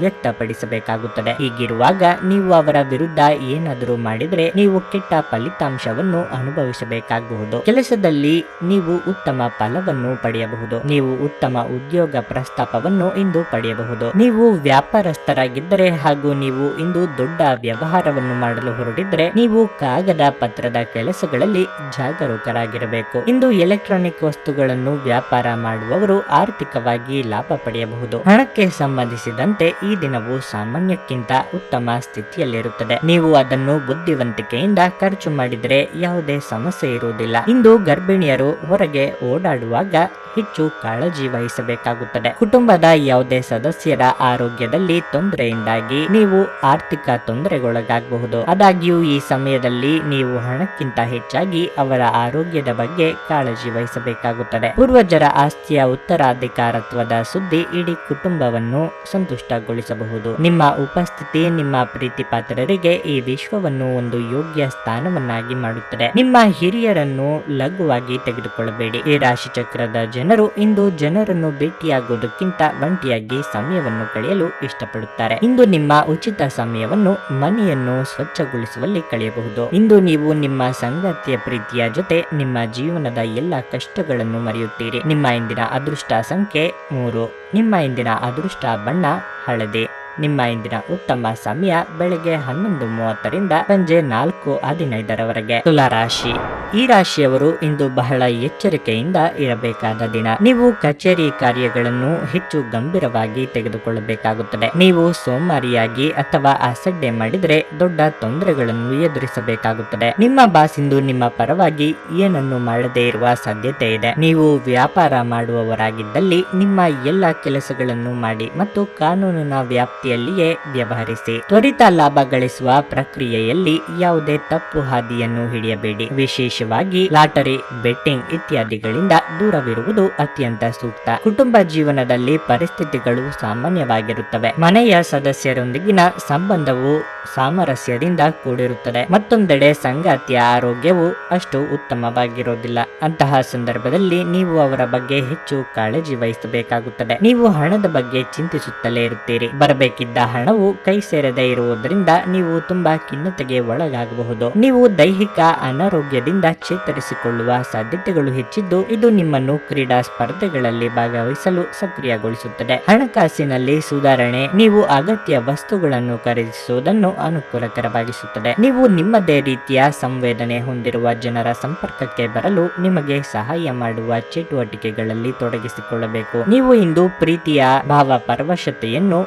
ವ್ಯಕ್ತಪಡಿಸಬೇಕಾಗುತ್ತದೆ. ಹೀಗಿರುವಾಗ ನೀವು ಅವರ ವಿರುದ್ಧ ಏನಾದರೂ ಮಾಡಿದರೆ ನೀವು ಕೆಟ್ಟ ಫಲಿತಾಂಶವನ್ನು ಅನುಭವಿಸಬೇಕಾಗಬಹುದು ಕೆಲಸದಲ್ಲಿ ನೀವು ಉತ್ತಮ ಫಲವನ್ನು ಪಡೆಯಬಹುದು. ನೀವು ಉತ್ತಮ ಉದ್ಯೋಗ ಪ್ರಸ್ತಾಪವನ್ನು ಇಂದು ಪಡೆಯಬಹುದು. ನೀವು ವ್ಯಾಪಾರಸ್ಥರಾಗಿದ್ದರೆ ಹಾಗೂ ನೀವು ಇಂದು ದೊಡ್ಡ ವ್ಯವಹಾರವನ್ನು ಮಾಡಲು ಹೊರಟಿದ್ದರೆ ನೀವು ಕಾಗದ ಪತ್ರದ ಕೆಲಸಗಳಲ್ಲಿ ಜಾಗರೂಕರಾಗಿರಬೇಕು. ಇಂದು ಎಲೆಕ್ಟ್ರಾನಿಕ್ ವಸ್ತುಗಳನ್ನು ವ್ಯಾಪಾರ ಮಾಡುವವರು ಆರ್ಥಿಕವಾಗಿ ಲಾಭ ಪಡೆಯಬಹುದು. ಹಣಕ್ಕೆ ಸಂಬಂಧಿಸಿದಂತೆ ಈ ದಿನವು ಸಾಮಾನ್ಯಕ್ಕಿಂತ ಉತ್ತಮ ಸ್ಥಿತಿಯಲ್ಲಿರುತ್ತದೆ. ನೀವು ಅದನ್ನು ಬುದ್ಧಿವಂತಿಕೆಯಿಂದ ಖರ್ಚು ಮಾಡಿದರೆ ಯಾವುದೇ ಸಮಸ್ಯೆ ಇರುವುದಿಲ್ಲ. ಇಂದು ಗರ್ಭಿಣಿಯರು ಹೊರಗೆ ಓಡಾಡುವಾಗ ಹೆಚ್ಚು ಕಾಳಜಿ ವಹಿಸಬೇಕಾಗುತ್ತದೆ. ಕುಟುಂಬದ ಯಾವುದೇ ಸದಸ್ಯರ ಆರೋಗ್ಯದಲ್ಲಿ ತೊಂದರೆಯಿಂದಾಗಿ ನೀವು ಆರ್ಥಿಕ ತೊಂದರೆಗೊಳಗಾಗಬಹುದು. ಆದಾಗ್ಯೂ ಈ ಸಮಯದಲ್ಲಿ ನೀವು ಹಣಕ್ಕಿಂತ ಹೆಚ್ಚಾಗಿ ಅವರ ಆರೋಗ್ಯದ ಬಗ್ಗೆ ಕಾಳಜಿ ವಹಿಸಬೇಕಾಗುತ್ತದೆ. ಪೂರ್ವಜರ ಆಸ್ತಿಯ ಉತ್ತರಾಧಿಕಾರತ್ವದ ಸುದ್ದಿ ಇಡೀ ಕುಟುಂಬವನ್ನು ಸಂತುಷ್ಟಗೊಳಿಸಬಹುದು. ನಿಮ್ಮ ಉಪಸ್ಥಿತಿ ನಿಮ್ಮ ಪ್ರೀತಿ ಪಾತ್ರರಿಗೆ ಈ ವಿಶ್ವವನ್ನು ಒಂದು ಯೋಗ್ಯ ಸ್ಥಾನವನ್ನಾಗಿ ಮಾಡುತ್ತದೆ. ನಿಮ್ಮ ಹಿರಿಯರನ್ನು ಲಘುವಾಗಿ ತೆಗೆದುಕೊಳ್ಳಬೇಡಿ. ಈ ರಾಶಿ ಚಕ್ರದ ಜನರು ಇಂದು ಜನರನ್ನು ಭೇಟಿಯಾಗುವುದಕ್ಕಿಂತ ಒಂಟಿಯಾಗಿ ಸಮಯವನ್ನು ಕಳೆಯಲು ಇಷ್ಟಪಡುತ್ತಾರೆ. ಇಂದು ನಿಮ್ಮ ಉಚಿತ ಸಮಯವನ್ನು, ಮನೆಯನ್ನು ಸ್ವಚ್ಛಗೊಳಿಸುವಲ್ಲಿ ಕಳೆಯಬಹುದು. ಇಂದು ನೀವು ನಿಮ್ಮ ಸಂಗಾತಿಯ ಪ್ರೀತಿಯ ಜೊತೆ ನಿಮ್ಮ ಜೀವನದ ಎಲ್ಲ ಕಷ್ಟಗಳನ್ನು ಮರೆಯುತ್ತೀರಿ. ನಿಮ್ಮ ಇಂದಿನ ಅದೃಷ್ಟ ಸಂಖ್ಯೆ ಮೂರು. ನಿಮ್ಮ ಇಂದಿನ ಅದೃಷ್ಟ ಬಣ್ಣ ಹಳದಿ. ನಿಮ್ಮ ಇಂದಿನ ಉತ್ತಮ ಸಮಯ ಬೆಳಗ್ಗೆ ಹನ್ನೊಂದು ಮೂವತ್ತರಿಂದ ಸಂಜೆ ನಾಲ್ಕು ಹದಿನೈದರವರೆಗೆ ತುಲಾ ರಾಶಿ. ಈ ರಾಶಿಯವರು ಇಂದು ಬಹಳ ಎಚ್ಚರಿಕೆಯಿಂದ ಇರಬೇಕಾದ ದಿನ. ನೀವು ಕಚೇರಿ ಕಾರ್ಯಗಳನ್ನು ಹೆಚ್ಚು ಗಂಭೀರವಾಗಿ ತೆಗೆದುಕೊಳ್ಳಬೇಕಾಗುತ್ತದೆ. ನೀವು ಸೋಮಾರಿಯಾಗಿ ಅಥವಾ ಅಸಡ್ಡೆ ಮಾಡಿದರೆ ದೊಡ್ಡ ತೊಂದರೆಗಳನ್ನು ಎದುರಿಸಬೇಕಾಗುತ್ತದೆ. ನಿಮ್ಮ ಬಾಸ್ ಇಂದು ನಿಮ್ಮ ಪರವಾಗಿ ಏನನ್ನು ಮಾಡದೇ ಇರುವ ಸಾಧ್ಯತೆ ಇದೆ. ನೀವು ವ್ಯಾಪಾರ ಮಾಡುವವರಾಗಿದ್ದಲ್ಲಿ ನಿಮ್ಮ ಎಲ್ಲ ಕೆಲಸಗಳನ್ನು ಮಾಡಿ ಮತ್ತು ಕಾನೂನಿನ ವ್ಯಾಪ್ತಿಯಲ್ಲಿಯೇ ವ್ಯವಹರಿಸಿ, ತ್ವರಿತ ಲಾಭ ಗಳಿಸುವ ಪ್ರಕ್ರಿಯೆಯಲ್ಲಿ ಯಾವುದೇ ತಪ್ಪು ಹಾದಿಯನ್ನು ಹಿಡಿಯಬೇಡಿ. ವಿಶೇಷವಾಗಿ ಲಾಟರಿ, ಬೆಟ್ಟಿಂಗ್ ಇತ್ಯಾದಿಗಳಿಂದ ದೂರವಿರುವುದು ಅತ್ಯಂತ ಸೂಕ್ತ. ಕುಟುಂಬ ಜೀವನದಲ್ಲಿ ಪರಿಸ್ಥಿತಿಗಳು ಸಾಮಾನ್ಯವಾಗಿರುತ್ತವೆ. ಮನೆಯ ಸದಸ್ಯರೊಂದಿಗಿನ ಸಂಬಂಧವು ಸಾಮರಸ್ಯದಿಂದ ಕೂಡಿರುತ್ತದೆ. ಮತ್ತೊಂದೆಡೆ ಸಂಗಾತಿಯ ಆರೋಗ್ಯವು ಅಷ್ಟು ಉತ್ತಮವಾಗಿರೋದಿಲ್ಲ ಅಂತಹ ಸಂದರ್ಭದಲ್ಲಿ ನೀವು ಅವರ ಬಗ್ಗೆ ಹೆಚ್ಚು ಕಾಳಜಿ ವಹಿಸಬೇಕಾಗುತ್ತದೆ. ನೀವು ಹಣದ ಬಗ್ಗೆ ಚಿಂತಿಸುತ್ತಲೇ ಇರುತ್ತೀರಿ. ಬರಬೇಕಿದ್ದ ಹಣವು ಕೈ ಸೇರದೆ ಇರುವುದರಿಂದ ನೀವು ತುಂಬಾ ಖಿನ್ನತೆಗೆ ಒಳಗಾಗಬಹುದು. ನೀವು ದೈಹಿಕ ಅನಾರೋಗ್ಯದಿಂದ ಚೇತರಿಸಿಕೊಳ್ಳುವ ಸಾಧ್ಯತೆಗಳು ಹೆಚ್ಚಿದ್ದು, ಇದು ನಿಮ್ಮನ್ನು ಕ್ರೀಡಾ ಸ್ಪರ್ಧೆಗಳಲ್ಲಿ ಭಾಗವಹಿಸಲು ಸಕ್ರಿಯಗೊಳಿಸುತ್ತದೆ. ಹಣಕಾಸಿನಲ್ಲಿ ಸುಧಾರಣೆ, ನೀವು ಅಗತ್ಯ ವಸ್ತುಗಳನ್ನು ಖರೀದಿಸುವುದನ್ನು ಅನುಕೂಲಕರವಾಗಿಸುತ್ತದೆ. ನೀವು ನಿಮ್ಮದೇ ರೀತಿಯ ಸಂವೇದನೆ ಹೊಂದಿರುವ ಜನರ ಸಂಪರ್ಕಕ್ಕೆ ಬರಲು ನಿಮಗೆ ಸಹಾಯ ಮಾಡುವ ಚಟುವಟಿಕೆಗಳಲ್ಲಿ ತೊಡಗಿಸಿಕೊಳ್ಳಬೇಕು. ನೀವು ಇಂದು ಪ್ರೀತಿಯ ಭಾವ ಪರವಶತೆಯನ್ನು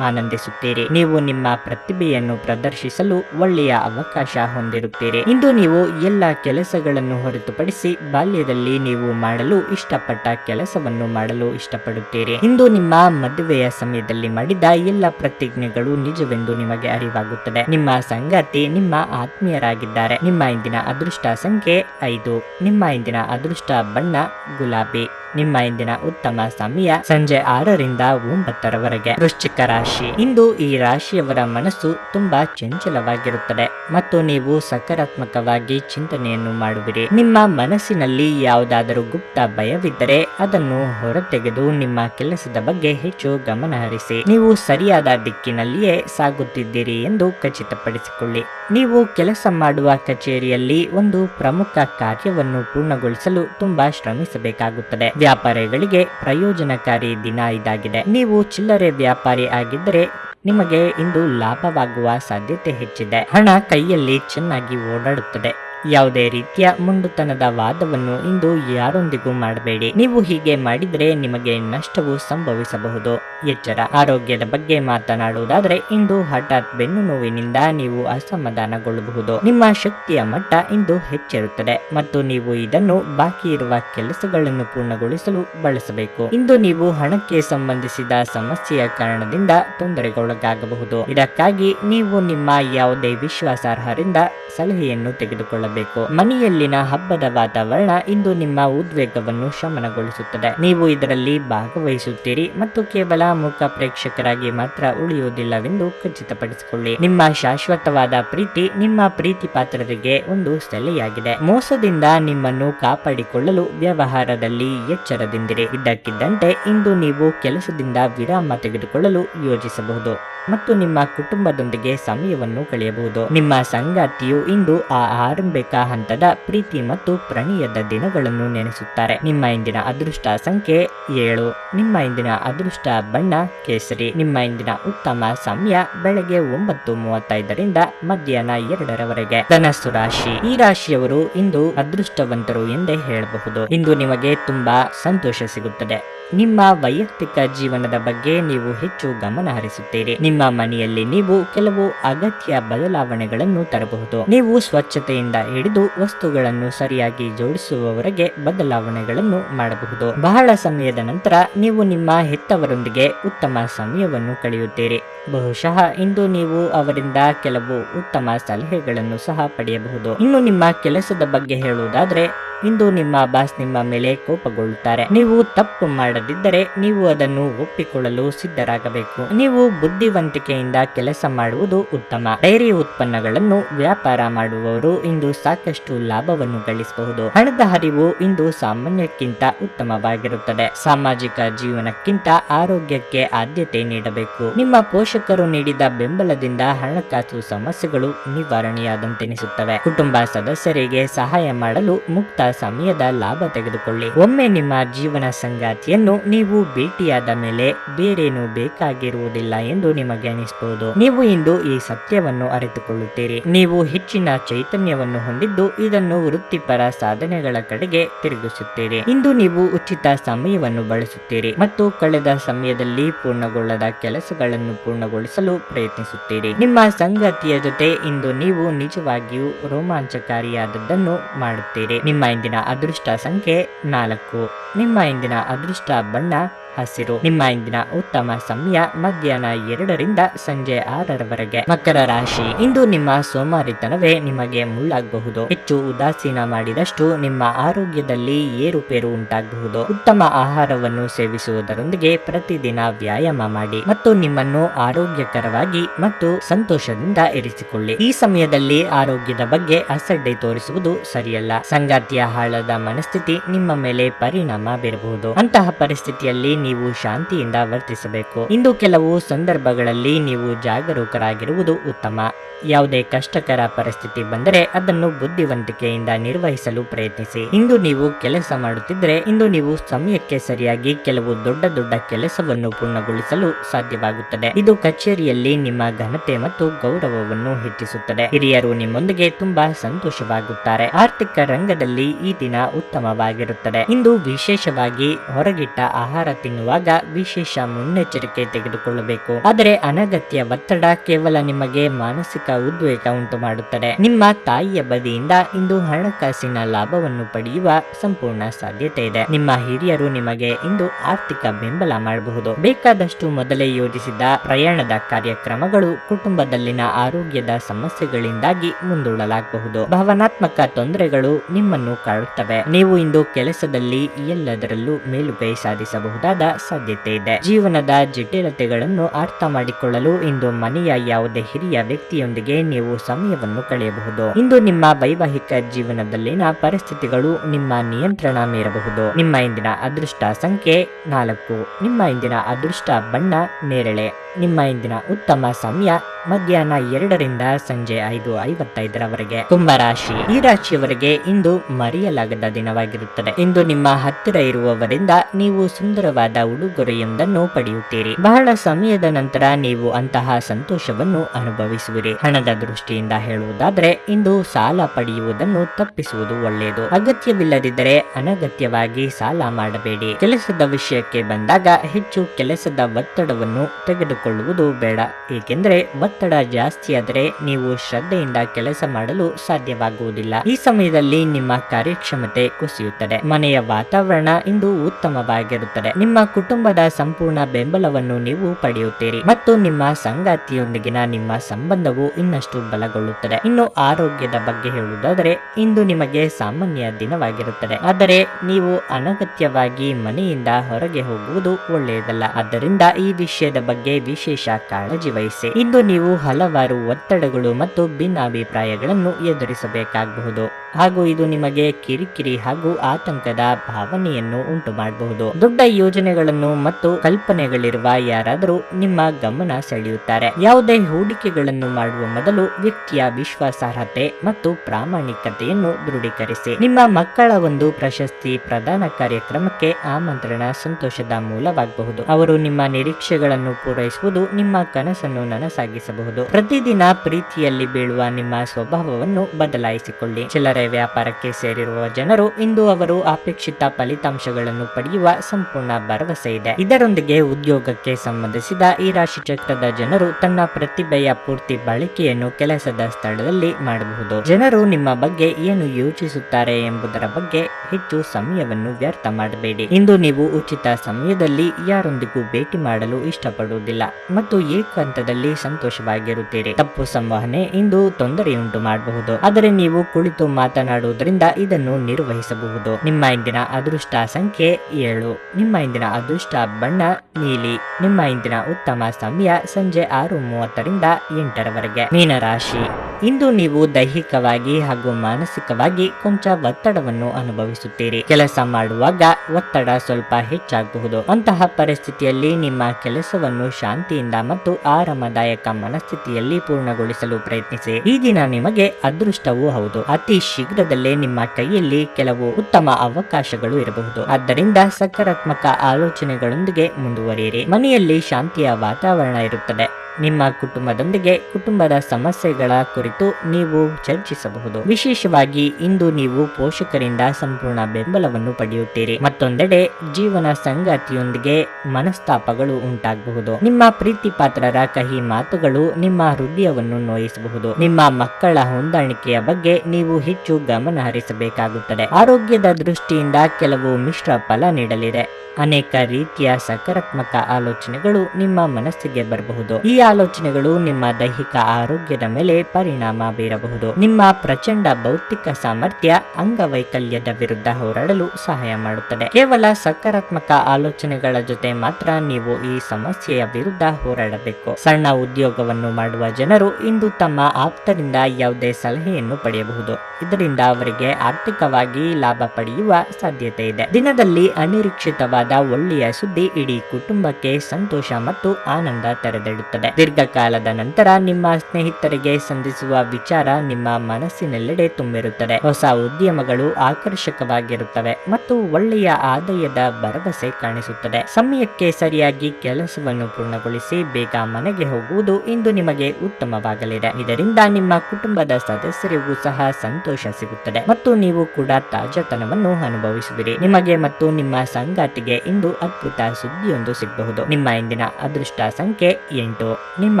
ಆನಂದಿಸುತ್ತೀರಿ ನೀವು ನಿಮ್ಮ ಪ್ರತಿಭೆಯನ್ನು ಪ್ರದರ್ಶಿಸಲು ಒಳ್ಳೆಯ ಅವಕಾಶ ಹೊಂದಿರುತ್ತೀರಿ. ಇಂದು ನೀವು ಎಲ್ಲ ಕೆಲಸಗಳನ್ನು ಹೊರತುಪಡಿಸಿ ಬಾಲ್ಯದಲ್ಲಿ ನೀವು ಮಾಡಲು ಇಷ್ಟಪಟ್ಟ ಕೆಲಸವನ್ನು ಮಾಡಲು ಇಷ್ಟಪಡುತ್ತೀರಿ. ಇಂದು ನಿಮ್ಮ ಮದುವೆಯ ಸಮಯದಲ್ಲಿ ಮಾಡಿದ ಎಲ್ಲ ಪ್ರತಿಜ್ಞೆಗಳು ನಿಜವೆಂದು ನಿಮಗೆ ಅರಿವಾಗುತ್ತದೆ. ನಿಮ್ಮ ಸಂಗಾತಿ ನಿಮ್ಮ ಆತ್ಮೀಯರಾಗಿದ್ದಾರೆ. ನಿಮ್ಮ ಇಂದಿನ ಅದೃಷ್ಟ ಸಂಖ್ಯೆ ಐದು. ನಿಮ್ಮ ಇಂದಿನ ಅದೃಷ್ಟ ಬಣ್ಣ ಗುಲಾಬಿ. ನಿಮ್ಮ ಇಂದಿನ ಉತ್ತಮ ಸಮಯ ಸಂಜೆ ಆರರಿಂದ ಒಂಬತ್ತರವರೆಗೆ. ವೃಶ್ಚಿಕ ರಾಶಿ. ಇಂದು ಈ ರಾಶಿಯವರ ಮನಸ್ಸು ತುಂಬಾ ಚಂಚಲವಾಗಿರುತ್ತದೆ. ಮತ್ತು ನೀವು ಸಕಾರಾತ್ಮಕವಾಗಿ ಚಿಂತನೆಯನ್ನು ಮಾಡುವಿರಿ. ನಿಮ್ಮ ಮನಸ್ಸಿನಲ್ಲಿ ಯಾವುದಾದರೂ ಗುಪ್ತ ಭಯವಿದ್ದರೆ ಅದನ್ನು ಹೊರತೆಗೆದು ನಿಮ್ಮ ಕೆಲಸದ ಬಗ್ಗೆ ಹೆಚ್ಚು ಗಮನ ಹರಿಸಿ. ನೀವು ಸರಿಯಾದ ದಿಕ್ಕಿನಲ್ಲಿಯೇ ಸಾಗುತ್ತಿದ್ದೀರಿ ಎಂದು ಖಚಿತಪಡಿಸಿಕೊಳ್ಳಿ. ನೀವು ಕೆಲಸ ಮಾಡುವ ಕಚೇರಿಯಲ್ಲಿ ಒಂದು ಪ್ರಮುಖ ಕಾರ್ಯವನ್ನು ಪೂರ್ಣಗೊಳಿಸಲು ತುಂಬಾ ಶ್ರಮಿಸಬೇಕಾಗುತ್ತದೆ. ವ್ಯಾಪಾರಿಗಳಿಗೆ ಪ್ರಯೋಜನಕಾರಿ ದಿನ ಇದಾಗಿದೆ. ನೀವು ಚಿಲ್ಲರೆ ವ್ಯಾಪಾರಿ ಆಗಿದ್ದರೆ ನಿಮಗೆ ಇಂದು ಲಾಭವಾಗುವ ಸಾಧ್ಯತೆ ಹೆಚ್ಚಿದೆ. ಹಣ ಕೈಯಲ್ಲಿ ಚೆನ್ನಾಗಿ ಓಡಾಡುತ್ತದೆ. ಯಾವುದೇ ರೀತಿಯ ಮುಂಡುತನದ ವಾದವನ್ನು ಇಂದು ಯಾರೊಂದಿಗೂ ಮಾಡಬೇಡಿ. ನೀವು ಹೀಗೆ ಮಾಡಿದರೆ ನಿಮಗೆ ನಷ್ಟವು ಸಂಭವಿಸಬಹುದು. ಎಚ್ಚರ, ಆರೋಗ್ಯದ ಬಗ್ಗೆ ಮಾತನಾಡುವುದಾದರೆ ಇಂದು ಹಠಾತ್ ಬೆನ್ನು ನೋವಿನಿಂದ ನೀವು ಅಸಮಾಧಾನಗೊಳ್ಳಬಹುದು. ನಿಮ್ಮ ಶಕ್ತಿಯ ಮಟ್ಟ ಇಂದು ಹೆಚ್ಚಿರುತ್ತದೆ ಮತ್ತು ನೀವು ಇದನ್ನು ಬಾಕಿ ಇರುವ ಕೆಲಸಗಳನ್ನು ಪೂರ್ಣಗೊಳಿಸಲು ಬಳಸಬೇಕು. ಇಂದು ನೀವು ಹಣಕ್ಕೆ ಸಂಬಂಧಿಸಿದ ಸಮಸ್ಯೆಯ ಕಾರಣದಿಂದ ತೊಂದರೆಗೊಳಗಾಗಬಹುದು. ಇದಕ್ಕಾಗಿ ನೀವು ನಿಮ್ಮ ಯಾವುದೇ ವಿಶ್ವಾಸಾರ್ಹರಿಂದ ಸಲಹೆಯನ್ನು ತೆಗೆದುಕೊಳ್ಳಬೇಕು. ಮನೆಯಲ್ಲಿನ ಹಬ್ಬದ ವಾತಾವರಣ ಇಂದು ನಿಮ್ಮ ಉದ್ವೇಗವನ್ನು ಶಮನಗೊಳಿಸುತ್ತದೆ. ನೀವು ಇದರಲ್ಲಿ ಭಾಗವಹಿಸುತ್ತೀರಿ ಮತ್ತು ಕೇವಲ ಮುಖ ಪ್ರೇಕ್ಷಕರಾಗಿ ಮಾತ್ರ ಉಳಿಯುವುದಿಲ್ಲವೆಂದು ಖಚಿತಪಡಿಸಿಕೊಳ್ಳಿ. ನಿಮ್ಮ ಶಾಶ್ವತವಾದ ಪ್ರೀತಿ ನಿಮ್ಮ ಪ್ರೀತಿ ಪಾತ್ರರಿಗೆ ಒಂದು ಸೆಲೆಯಾಗಿದೆ. ಮೋಸದಿಂದ ನಿಮ್ಮನ್ನು ಕಾಪಾಡಿಕೊಳ್ಳಲು ವ್ಯವಹಾರದಲ್ಲಿ ಎಚ್ಚರದಿಂದಿರಿ. ಇದ್ದಕ್ಕಿದ್ದಂತೆ ಇಂದು ನೀವು ಕೆಲಸದಿಂದ ವಿರಾಮ ತೆಗೆದುಕೊಳ್ಳಲು ಯೋಜಿಸಬಹುದು ಮತ್ತು ನಿಮ್ಮ ಕುಟುಂಬದೊಂದಿಗೆ ಸಮಯವನ್ನು ಕಳೆಯಬಹುದು. ನಿಮ್ಮ ಸಂಗಾತಿಯು ಇಂದು ಆ ಆರಂಭಿಕ ಹಂತದ ಪ್ರೀತಿ ಮತ್ತು ಪ್ರಣಿಯದ ದಿನಗಳನ್ನು ನೆನೆಸುತ್ತಾರೆ. ನಿಮ್ಮ ಇಂದಿನ ಅದೃಷ್ಟ ಸಂಖ್ಯೆ ಏಳು. ನಿಮ್ಮ ಇಂದಿನ ಅದೃಷ್ಟ ಬಣ್ಣ ಕೇಸರಿ. ನಿಮ್ಮ ಇಂದಿನ ಉತ್ತಮ ಸಮಯ ಬೆಳಗ್ಗೆ ಒಂಬತ್ತು ಮೂವತ್ತೈದರಿಂದ ಮಧ್ಯಾಹ್ನ ಎರಡರವರೆಗೆ. ಧನಸ್ಸು ರಾಶಿ. ಈ ರಾಶಿಯವರು ಇಂದು ಅದೃಷ್ಟವಂತರು ಎಂದೇ ಹೇಳಬಹುದು. ಇಂದು ನಿಮಗೆ ತುಂಬಾ ಸಂತೋಷ ಸಿಗುತ್ತದೆ. ನಿಮ್ಮ ವೈಯಕ್ತಿಕ ಜೀವನದ ಬಗ್ಗೆ ನೀವು ಹೆಚ್ಚು ಗಮನ ಹರಿಸುತ್ತೀರಿ. ನಿಮ್ಮ ಮನೆಯಲ್ಲಿ ನೀವು ಕೆಲವು ಅಗತ್ಯ ಬದಲಾವಣೆಗಳನ್ನು ತರಬಹುದು. ನೀವು ಸ್ವಚ್ಛತೆಯಿಂದ ಹಿಡಿದು ವಸ್ತುಗಳನ್ನು ಸರಿಯಾಗಿ ಜೋಡಿಸುವವರೆಗೆ ಬದಲಾವಣೆಗಳನ್ನು ಮಾಡಬಹುದು. ಬಹಳ ಸಮಯದ ನಂತರ ನೀವು ನಿಮ್ಮ ಹೆತ್ತವರೊಂದಿಗೆ ಉತ್ತಮ ಸಮಯವನ್ನು ಕಳೆಯುತ್ತೀರಿ. ಬಹುಶಃ ಇಂದು ನೀವು ಅವರಿಂದ ಕೆಲವು ಉತ್ತಮ ಸಲಹೆಗಳನ್ನು ಸಹ ಪಡೆಯಬಹುದು. ಇನ್ನು ನಿಮ್ಮ ಕೆಲಸದ ಬಗ್ಗೆ ಹೇಳುವುದಾದ್ರೆ, ಇಂದು ನಿಮ್ಮ ಬಾಸ್ ನಿಮ್ಮ ಮೇಲೆ ಕೋಪಗೊಳ್ಳುತ್ತಾರೆ. ನೀವು ತಪ್ಪು ಮಾಡದಿದ್ದರೆ ನೀವು ಅದನ್ನು ಒಪ್ಪಿಕೊಳ್ಳಲು ಸಿದ್ಧರಾಗಬೇಕು. ನೀವು ಬುದ್ಧಿವಂತಿಕೆಯಿಂದ ಕೆಲಸ ಮಾಡುವುದು ಉತ್ತಮ. ಡೈರಿ ಉತ್ಪನ್ನಗಳನ್ನು ವ್ಯಾಪಾರ ಮಾಡುವವರು ಇಂದು ಸಾಕಷ್ಟು ಲಾಭವನ್ನು ಗಳಿಸಬಹುದು. ಹಣದ ಹರಿವು ಇಂದು ಸಾಮಾನ್ಯಕ್ಕಿಂತ ಉತ್ತಮವಾಗಿರುತ್ತದೆ. ಸಾಮಾಜಿಕ ಜೀವನಕ್ಕಿಂತ ಆರೋಗ್ಯಕ್ಕೆ ಆದ್ಯತೆ ನೀಡಬೇಕು. ನಿಮ್ಮ ಪೋಷಕರು ನೀಡಿದ ಬೆಂಬಲದಿಂದ ಹಣಕಾಸು ಸಮಸ್ಯೆಗಳು ನಿವಾರಣೆಯಾದಂತೆನಿಸುತ್ತವೆ. ಕುಟುಂಬ ಸದಸ್ಯರಿಗೆ ಸಹಾಯ ಮಾಡಲು ಮುಕ್ತ ಸಮಯದ ಲಾಭ ತೆಗೆದುಕೊಳ್ಳಿ. ಒಮ್ಮೆ ನಿಮ್ಮ ಜೀವನ ಸಂಗಾತಿಯನ್ನು ನೀವು ಭೇಟಿಯಾದ ಮೇಲೆ ಬೇರೇನು ಬೇಕಾಗಿರುವುದಿಲ್ಲ ಎಂದು ನಿಮಗೆ ಅನಿಸಬಹುದು ನೀವು ಇಂದು ಈ ಸತ್ಯವನ್ನು ಅರಿತುಕೊಳ್ಳುತ್ತೀರಿ. ನೀವು ಹೆಚ್ಚಿನ ಚೈತನ್ಯವನ್ನು ಹೊಂದಿದ್ದು ಇದನ್ನು ವೃತ್ತಿಪರ ಸಾಧನೆಗಳ ಕಡೆಗೆ ತಿರುಗಿಸುತ್ತೀರಿ. ಇಂದು ನೀವು ಉಚಿತ ಸಮಯವನ್ನು ಬಳಸುತ್ತೀರಿ ಮತ್ತು ಕಳೆದ ಸಮಯದಲ್ಲಿ ಪೂರ್ಣಗೊಳ್ಳದ ಕೆಲಸಗಳನ್ನು ಪೂರ್ಣಗೊಳಿಸಲು ಪ್ರಯತ್ನಿಸುತ್ತೀರಿ. ನಿಮ್ಮ ಸಂಗತಿಯ ಜೊತೆ ಇಂದು ನೀವು ನಿಜವಾಗಿಯೂ ರೋಮಾಂಚಕಾರಿಯಾದದ್ದನ್ನು ಮಾಡುತ್ತೀರಿ. ನಿಮ್ಮ ಇಂದಿನ ಅದೃಷ್ಟ ಸಂಖ್ಯೆ ನಾಲ್ಕು. ನಿಮ್ಮ ಇಂದಿನ ಅದೃಷ್ಟ ಬಣ್ಣ ಹಸಿರು. ನಿಮ್ಮ ಇಂದಿನ ಉತ್ತಮ ಸಮಯ ಮಧ್ಯಾಹ್ನ ಎರಡರಿಂದ ಸಂಜೆ ಆರರವರೆಗೆ. ಮಕರ ರಾಶಿ. ಇಂದು ನಿಮ್ಮ ಸೋಮಾರಿತನವೇ ನಿಮಗೆ ಮುಳ್ಳಾಗಬಹುದು. ಹೆಚ್ಚು ಉದಾಸೀನ ಮಾಡಿದಷ್ಟು ನಿಮ್ಮ ಆರೋಗ್ಯದಲ್ಲಿ ಏರುಪೇರು ಉಂಟಾಗಬಹುದು. ಉತ್ತಮ ಆಹಾರವನ್ನು ಸೇವಿಸುವುದರೊಂದಿಗೆ ಪ್ರತಿದಿನ ವ್ಯಾಯಾಮ ಮಾಡಿ ಮತ್ತು ನಿಮ್ಮನ್ನು ಆರೋಗ್ಯಕರವಾಗಿ ಮತ್ತು ಸಂತೋಷದಿಂದ ಇರಿಸಿಕೊಳ್ಳಿ. ಈ ಸಮಯದಲ್ಲಿ ಆರೋಗ್ಯದ ಬಗ್ಗೆ ಅಸಡ್ಡೆ ತೋರಿಸುವುದು ಸರಿಯಲ್ಲ. ಸಂಗಾತಿಯ ಹಾಳದ ಮನಸ್ಥಿತಿ ನಿಮ್ಮ ಮೇಲೆ ಪರಿಣಾಮ ಬೀರಬಹುದು. ಅಂತಹ ಪರಿಸ್ಥಿತಿಯಲ್ಲಿ ನೀವು ಶಾಂತಿಯಿಂದ ವರ್ತಿಸಬೇಕು. ಇಂದು ಕೆಲವು ಸಂದರ್ಭಗಳಲ್ಲಿ ನೀವು ಜಾಗರೂಕರಾಗಿರುವುದು ಉತ್ತಮ. ಯಾವುದೇ ಕಷ್ಟಕರ ಪರಿಸ್ಥಿತಿ ಬಂದರೆ ಅದನ್ನು ಬುದ್ಧಿವಂತಿಕೆಯಿಂದ ನಿರ್ವಹಿಸಲು ಪ್ರಯತ್ನಿಸಿ. ಇಂದು ನೀವು ಕೆಲಸ ಮಾಡುತ್ತಿದ್ದರೆ, ಇಂದು ನೀವು ಸಮಯಕ್ಕೆ ಸರಿಯಾಗಿ ಕೆಲವು ದೊಡ್ಡ ದೊಡ್ಡ ಕೆಲಸವನ್ನು ಪೂರ್ಣಗೊಳಿಸಲು ಸಾಧ್ಯವಾಗುತ್ತದೆ. ಇದು ಕಚೇರಿಯಲ್ಲಿ ನಿಮ್ಮ ಘನತೆ ಮತ್ತು ಗೌರವವನ್ನು ಹೆಚ್ಚಿಸುತ್ತದೆ. ಹಿರಿಯರು ನಿಮ್ಮೊಂದಿಗೆ ತುಂಬಾ ಸಂತೋಷವಾಗುತ್ತಾರೆ. ಆರ್ಥಿಕ ರಂಗದಲ್ಲಿ ಈ ದಿನ ಉತ್ತಮವಾಗಿರುತ್ತದೆ. ಇಂದು ವಿಶೇಷವಾಗಿ ಹೊರಗಿಟ್ಟ ಆಹಾರ ತಿನ್ನುವಾಗ ವಿಶೇಷ ಮುನ್ನೆಚ್ಚರಿಕೆ ತೆಗೆದುಕೊಳ್ಳಬೇಕು. ಆದರೆ ಅನಗತ್ಯ ಒತ್ತಡ ಕೇವಲ ನಿಮಗೆ ಮಾನಸಿಕ ಉದ್ವೇಗ ಉಂಟು ಮಾಡುತ್ತದೆ. ನಿಮ್ಮ ತಾಯಿಯ ಬದಿಯಿಂದ ಇಂದು ಹಣಕಾಸಿನ ಲಾಭವನ್ನು ಪಡೆಯುವ ಸಂಪೂರ್ಣ ಸಾಧ್ಯತೆ ಇದೆ. ನಿಮ್ಮ ಹಿರಿಯರು ನಿಮಗೆ ಇಂದು ಆರ್ಥಿಕ ಬೆಂಬಲ ಮಾಡಬಹುದು. ಬೇಕಾದಷ್ಟು ಮೊದಲೇ ಯೋಜಿಸಿದ ಪ್ರಯಾಣದ ಕಾರ್ಯಕ್ರಮಗಳು ಕುಟುಂಬದಲ್ಲಿನ ಆರೋಗ್ಯದ ಸಮಸ್ಯೆಗಳಿಂದಾಗಿ ಮುಂದೂಡಲಾಗಬಹುದು. ಭಾವನಾತ್ಮಕ ತೊಂದರೆಗಳು ನಿಮ್ಮನ್ನು ಕಾಡುತ್ತವೆ. ನೀವು ಇಂದು ಕೆಲಸದಲ್ಲಿ ಎಲ್ಲದರಲ್ಲೂ ಮೇಲುಗೈ ಸಾಧಿಸಬಹುದಾದ ಸಾಧ್ಯತೆ ಇದೆ ಜೀವನದ ಜಟಿಲತೆಗಳನ್ನು ಅರ್ಥ ಮಾಡಿಕೊಳ್ಳಲು ಇಂದು ಮನೆಯ ಯಾವುದೇ ಹಿರಿಯ ವ್ಯಕ್ತಿಯೊಂದಿಗೆ ನೀವು ಸಮಯವನ್ನು ಕಳೆಯಬಹುದು. ಇಂದು ನಿಮ್ಮ ವೈವಾಹಿಕ ಜೀವನದಲ್ಲಿನ ಪರಿಸ್ಥಿತಿಗಳು ನಿಮ್ಮ ನಿಯಂತ್ರಣ ಮೀರಬಹುದು. ನಿಮ್ಮ ಇಂದಿನ ಅದೃಷ್ಟ ಸಂಖ್ಯೆ ನಾಲ್ಕು. ನಿಮ್ಮ ಇಂದಿನ ಅದೃಷ್ಟ ಬಣ್ಣ ನೇರಳೆ. ನಿಮ್ಮ ಇಂದಿನ ಉತ್ತಮ ಸಮಯ ಮಧ್ಯಾಹ್ನ ಎರಡರಿಂದ ಸಂಜೆ ಐದು ಐವತ್ತೈದರವರೆಗೆ. ಕುಂಭರಾಶಿ, ಈ ರಾಶಿಯವರಿಗೆ ಇಂದು ಮರೆಯಲಾಗದ ದಿನವಾಗಿರುತ್ತದೆ. ಇಂದು ನಿಮ್ಮ ಹತ್ತಿರ ಇರುವವರಿಂದ ನೀವು ಸುಂದರವಾದ ಉಡುಗೊರೆಯೊಂದನ್ನು ಪಡೆಯುತ್ತೀರಿ. ಬಹಳ ಸಮಯದ ನಂತರ ನೀವು ಅಂತಹ ಸಂತೋಷವನ್ನು ಅನುಭವಿಸುವಿರಿ. ಹಣದ ದೃಷ್ಟಿಯಿಂದ ಹೇಳುವುದಾದರೆ, ಇಂದು ಸಾಲ ಪಡೆಯುವುದನ್ನು ತಪ್ಪಿಸುವುದು ಒಳ್ಳೆಯದು. ಅಗತ್ಯವಿಲ್ಲದಿದ್ದರೆ ಅನಗತ್ಯವಾಗಿ ಸಾಲ ಮಾಡಬೇಡಿ. ಕೆಲಸದ ವಿಷಯಕ್ಕೆ ಬಂದಾಗ ಹೆಚ್ಚು ಕೆಲಸದ ಒತ್ತಡವನ್ನು ತೆಗೆದುಕೊಳ್ಳುವುದು ಬೇಡ. ಏಕೆಂದರೆ ಒತ್ತಡ ಜಾಸ್ತಿಯಾದರೆ ನೀವು ಶ್ರದ್ಧೆಯಿಂದ ಕೆಲಸ ಮಾಡಲು ಸಾಧ್ಯವಾಗುವುದಿಲ್ಲ. ಈ ಸಮಯದಲ್ಲಿ ನಿಮ್ಮ ಕಾರ್ಯಕ್ಷಮತೆ ಕುಸಿಯುತ್ತದೆ. ಮನೆಯ ವಾತಾವರಣ ಇಂದು ಉತ್ತಮವಾಗಿರುತ್ತದೆ. ನಿಮ್ಮ ಕುಟುಂಬದ ಸಂಪೂರ್ಣ ಬೆಂಬಲವನ್ನು ನೀವು ಪಡೆಯುತ್ತೀರಿ. ಮತ್ತು ನಿಮ್ಮ ಸಂಗಾತಿಯೊಂದಿಗಿನ ನಿಮ್ಮ ಸಂಬಂಧವು ಇನ್ನಷ್ಟು ಬಲಗೊಳ್ಳುತ್ತದೆ. ಇನ್ನು ಆರೋಗ್ಯದ ಬಗ್ಗೆ ಹೇಳುವುದಾದರೆ, ಇಂದು ನಿಮಗೆ ಸಾಮಾನ್ಯ ದಿನವಾಗಿರುತ್ತದೆ. ಆದರೆ ನೀವು ಅನಗತ್ಯವಾಗಿ ಮನೆಯಿಂದ ಹೊರಗೆ ಹೋಗುವುದು ಒಳ್ಳೆಯದಲ್ಲ. ಆದ್ದರಿಂದ ಈ ವಿಷಯದ ಬಗ್ಗೆ ವಿಶೇಷ ಕಾಳಜಿ ವಹಿಸಿ ಇಂದು ನೀವು ಹಲವಾರು ಒತ್ತಡಗಳು ಮತ್ತು ಭಿನ್ನಾಭಿಪ್ರಾಯಗಳನ್ನು ಎದುರಿಸಬೇಕಾಗಬಹುದು. ಹಾಗೂ ಇದು ನಿಮಗೆ ಕಿರಿಕಿರಿ ಹಾಗೂ ಆತಂಕದ ಭಾವನೆಯನ್ನು ಉಂಟು ಮಾಡಬಹುದು ದೊಡ್ಡ ಯೋಜನೆಗಳನ್ನು ಮತ್ತು ಕಲ್ಪನೆಗಳಿರುವ ಯಾರಾದರೂ ನಿಮ್ಮ ಗಮನ ಸೆಳೆಯುತ್ತಾರೆ. ಯಾವುದೇ ಹೂಡಿಕೆಗಳನ್ನು ಮಾಡುವ ಮೊದಲು ವ್ಯಕ್ತಿಯ ವಿಶ್ವಾಸಾರ್ಹತೆ ಮತ್ತು ಪ್ರಾಮಾಣಿಕತೆಯನ್ನು ದೃಢೀಕರಿಸಿ. ನಿಮ್ಮ ಮಕ್ಕಳ ಒಂದು ಪ್ರಶಸ್ತಿ ಪ್ರದಾನ ಕಾರ್ಯಕ್ರಮಕ್ಕೆ ಆಮಂತ್ರಣ ಸಂತೋಷದ ಮೂಲವಾಗಬಹುದು. ಅವರು ನಿಮ್ಮ ನಿರೀಕ್ಷೆಗಳನ್ನು ಪೂರೈಸುವುದು ನಿಮ್ಮ ಕನಸನ್ನು ನನಸಾಗಿಸಬಹುದು. ಪ್ರತಿದಿನ ಪ್ರೀತಿಯಲ್ಲಿ ಬೀಳುವ ನಿಮ್ಮ ಸ್ವಭಾವವನ್ನು ಬದಲಾಯಿಸಿಕೊಳ್ಳಿ. ಚಿಲ್ಲರೆ ವ್ಯಾಪಾರಕ್ಕೆ ಸೇರಿರುವ ಜನರು ಇಂದು ಅವರು ಅಪೇಕ್ಷಿತ ಫಲಿತಾಂಶಗಳನ್ನು ಪಡೆಯುವ ಸಂಪೂರ್ಣ ಭರವಸೆ ಇದೆ. ಇದರೊಂದಿಗೆ ಉದ್ಯೋಗಕ್ಕೆ ಸಂಬಂಧಿಸಿದ ಈ ರಾಶಿ ಚಕ್ರದ ಜನರು ತನ್ನ ಪ್ರತಿಭೆಯ ಪೂರ್ತಿ ಬಳಕೆಯನ್ನು ಕೆಲಸದ ಸ್ಥಳದಲ್ಲಿ ಮಾಡಬಹುದು. ಜನರು ನಿಮ್ಮ ಬಗ್ಗೆ ಏನು ಯೋಚಿಸುತ್ತಾರೆ ಎಂಬುದರ ಬಗ್ಗೆ ಹೆಚ್ಚು ಸಮಯವನ್ನು ವ್ಯರ್ಥ ಮಾಡಬೇಡಿ. ಇಂದು ನೀವು ಉಚಿತ ಸಮಯದಲ್ಲಿ ಯಾರೊಂದಿಗೂ ಭೇಟಿ ಮಾಡಲು ಇಷ್ಟಪಡುವುದಿಲ್ಲ. ಮತ್ತು ಏಕಾಂತದಲ್ಲಿ ಸಂತೋಷವಾಗಿರುತ್ತೀರಿ. ತಪ್ಪು ಸಂವಹನೆ ಇಂದು ತೊಂದರೆಯುಂಟು ಮಾಡಬಹುದು. ಆದರೆ ನೀವು ಕುಳಿತು ಮಾತನಾಡುವುದರಿಂದ ಇದನ್ನು ನಿರ್ವಹಿಸಬಹುದು. ನಿಮ್ಮ ಇಂದಿನ ಅದೃಷ್ಟ ಸಂಖ್ಯೆ ಏಳು. ನಿಮ್ಮ ಇಂದಿನ ಅದೃಷ್ಟ ಬಣ್ಣ ನೀಲಿ. ನಿಮ್ಮ ಇಂದಿನ ಉತ್ತಮ ಸಮಯ ಸಂಜೆ ಆರು ಮೂವತ್ತರಿಂದ ಎಂಟರವರೆಗೆ. ಮೀನರಾಶಿ. ಇಂದು ನೀವು ದೈಹಿಕವಾಗಿ ಹಾಗೂ ಮಾನಸಿಕವಾಗಿ ಕೊಂಚ ಒತ್ತಡವನ್ನು ಅನುಭವಿಸುತ್ತೀರಿ. ಕೆಲಸ ಮಾಡುವಾಗ ಒತ್ತಡ ಸ್ವಲ್ಪ ಹೆಚ್ಚಾಗಬಹುದು. ಅಂತಹ ಪರಿಸ್ಥಿತಿಯಲ್ಲಿ ನಿಮ್ಮ ಕೆಲಸವನ್ನು ಶಾಂತಿಯಿಂದ ಮತ್ತು ಆರಾಮದಾಯಕ ಮನಸ್ಥಿತಿಯಲ್ಲಿ ಪೂರ್ಣಗೊಳಿಸಲು ಪ್ರಯತ್ನಿಸಿ. ಈ ದಿನ ನಿಮಗೆ ಅದೃಷ್ಟವೂ ಹೌದು. ಅತಿ ಶೀಘ್ರದಲ್ಲೇ ನಿಮ್ಮ ಕೈಯಲ್ಲಿ ಕೆಲವು ಉತ್ತಮ ಅವಕಾಶಗಳು ಇರಬಹುದು. ಆದ್ದರಿಂದ ಸಕಾರಾತ್ಮಕ ಆಲೋಚನೆಗಳೊಂದಿಗೆ ಮುಂದುವರಿಯಿರಿ. ಮನೆಯಲ್ಲಿ ಶಾಂತಿಯ ವಾತಾವರಣ ಇರುತ್ತದೆ. ನಿಮ್ಮ ಕುಟುಂಬದೊಂದಿಗೆ ಕುಟುಂಬದ ಸಮಸ್ಯೆಗಳ ಕುರಿತು ನೀವು ಚರ್ಚಿಸಬಹುದು. ವಿಶೇಷವಾಗಿ ಇಂದು ನೀವು ಪೋಷಕರಿಂದ ಸಂಪೂರ್ಣ ಬೆಂಬಲವನ್ನು ಪಡೆಯುತ್ತೀರಿ. ಮತ್ತೊಂದೆಡೆ ಜೀವನ ಸಂಗಾತಿಯೊಂದಿಗೆ ಮನಸ್ತಾಪಗಳು ಉಂಟಾಗಬಹುದು. ನಿಮ್ಮ ಪ್ರೀತಿ ಪಾತ್ರರ ಕಹಿ ಮಾತುಗಳು ನಿಮ್ಮ ಹೃದಯವನ್ನು ನೋಯಿಸಬಹುದು. ನಿಮ್ಮ ಮಕ್ಕಳ ಹೊಂದಾಣಿಕೆಯ ಬಗ್ಗೆ ನೀವು ಹೆಚ್ಚು ಗಮನ ಹರಿಸಬೇಕಾಗುತ್ತದೆ ಆರೋಗ್ಯದ ದೃಷ್ಟಿಯಿಂದ ಕೆಲವು ಮಿಶ್ರ ಫಲ ನೀಡಲಿದೆ. ಅನೇಕ ರೀತಿಯ ಸಕಾರಾತ್ಮಕ ಆಲೋಚನೆಗಳು ನಿಮ್ಮ ಮನಸ್ಸಿಗೆ ಬರಬಹುದು. ಈ ಆಲೋಚನೆಗಳು ನಿಮ್ಮ ದೈಹಿಕ ಆರೋಗ್ಯದ ಮೇಲೆ ಪರಿಣಾಮ ಬೀರಬಹುದು. ನಿಮ್ಮ ಪ್ರಚಂಡ ಭೌತಿಕ ಸಾಮರ್ಥ್ಯ ಅಂಗವೈಕಲ್ಯದ ವಿರುದ್ಧ ಹೋರಾಡಲು ಸಹಾಯ ಮಾಡುತ್ತದೆ. ಕೇವಲ ಸಕಾರಾತ್ಮಕ ಆಲೋಚನೆಗಳ ಜೊತೆ ಮಾತ್ರ ನೀವು ಈ ಸಮಸ್ಯೆಯ ವಿರುದ್ಧ ಹೋರಾಡಬೇಕು. ಸಣ್ಣ ಉದ್ಯೋಗವನ್ನು ಮಾಡುವ ಜನರು ಇಂದು ತಮ್ಮ ಆಪ್ತರಿಂದ ಯಾವುದೇ ಸಲಹೆಯನ್ನು ಪಡೆಯಬಹುದು. ಇದರಿಂದ ಅವರಿಗೆ ಆರ್ಥಿಕವಾಗಿ ಲಾಭ ಪಡೆಯುವ ಸಾಧ್ಯತೆ ಇದೆ. ದಿನದಲ್ಲಿ ಅನಿರೀಕ್ಷಿತವಾದ ಒಳ್ಳೆಯ ಸುದ್ದಿ ಇಡೀ ಕುಟುಂಬಕ್ಕೆ ಸಂತೋಷ ಮತ್ತು ಆನಂದ ತೆರೆದಿಡುತ್ತದೆ. ದೀರ್ಘಕಾಲದ ನಂತರ ನಿಮ್ಮ ಸ್ನೇಹಿತರಿಗೆ ಸಂಧಿಸುವ ವಿಚಾರ ನಿಮ್ಮ ಮನಸ್ಸಿನೆಲ್ಲೆಡೆ ತುಂಬಿರುತ್ತದೆ. ಹೊಸ ಉದ್ಯಮಗಳು ಆಕರ್ಷಕವಾಗಿರುತ್ತವೆ ಮತ್ತು ಒಳ್ಳೆಯ ಆದಾಯದ ಭರವಸೆ ಕಾಣಿಸುತ್ತದೆ. ಸಮಯಕ್ಕೆ ಸರಿಯಾಗಿ ಕೆಲಸವನ್ನು ಪೂರ್ಣಗೊಳಿಸಿ ಬೇಗ ಮನೆಗೆ ಹೋಗುವುದು ಇಂದು ನಿಮಗೆ ಉತ್ತಮವಾಗಲಿದೆ. ಇದರಿಂದ ನಿಮ್ಮ ಕುಟುಂಬದ ಸದಸ್ಯರಿಗೂ ಸಹ ಸಂತೋಷ ಸಿಗುತ್ತದೆ ಮತ್ತು ನೀವು ಕೂಡ ತಾಜಾತನವನ್ನು ಅನುಭವಿಸುವಿರಿ. ನಿಮಗೆ ಮತ್ತು ನಿಮ್ಮ ಸಂಗಾತಿಗೆ ಇಂದು ಅದ್ಭುತ ಸುದ್ದಿಯೊಂದು ಸಿಗಬಹುದು. ನಿಮ್ಮ ಇಂದಿನ ಅದೃಷ್ಟ ಸಂಖ್ಯೆ ಎಂಟು. ನಿಮ್ಮ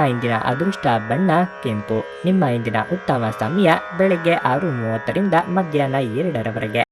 ಇಂದಿನ ಅದೃಷ್ಟ ಬಣ್ಣ ಕೆಂಪು. ನಿಮ್ಮ ಇಂದಿನ ಉತ್ತಮ ಸಮಯ ಬೆಳಗ್ಗೆ ಆರು ಮೂವತ್ತರಿಂದ ಮಧ್ಯಾಹ್ನ ಎರಡರವರೆಗೆ.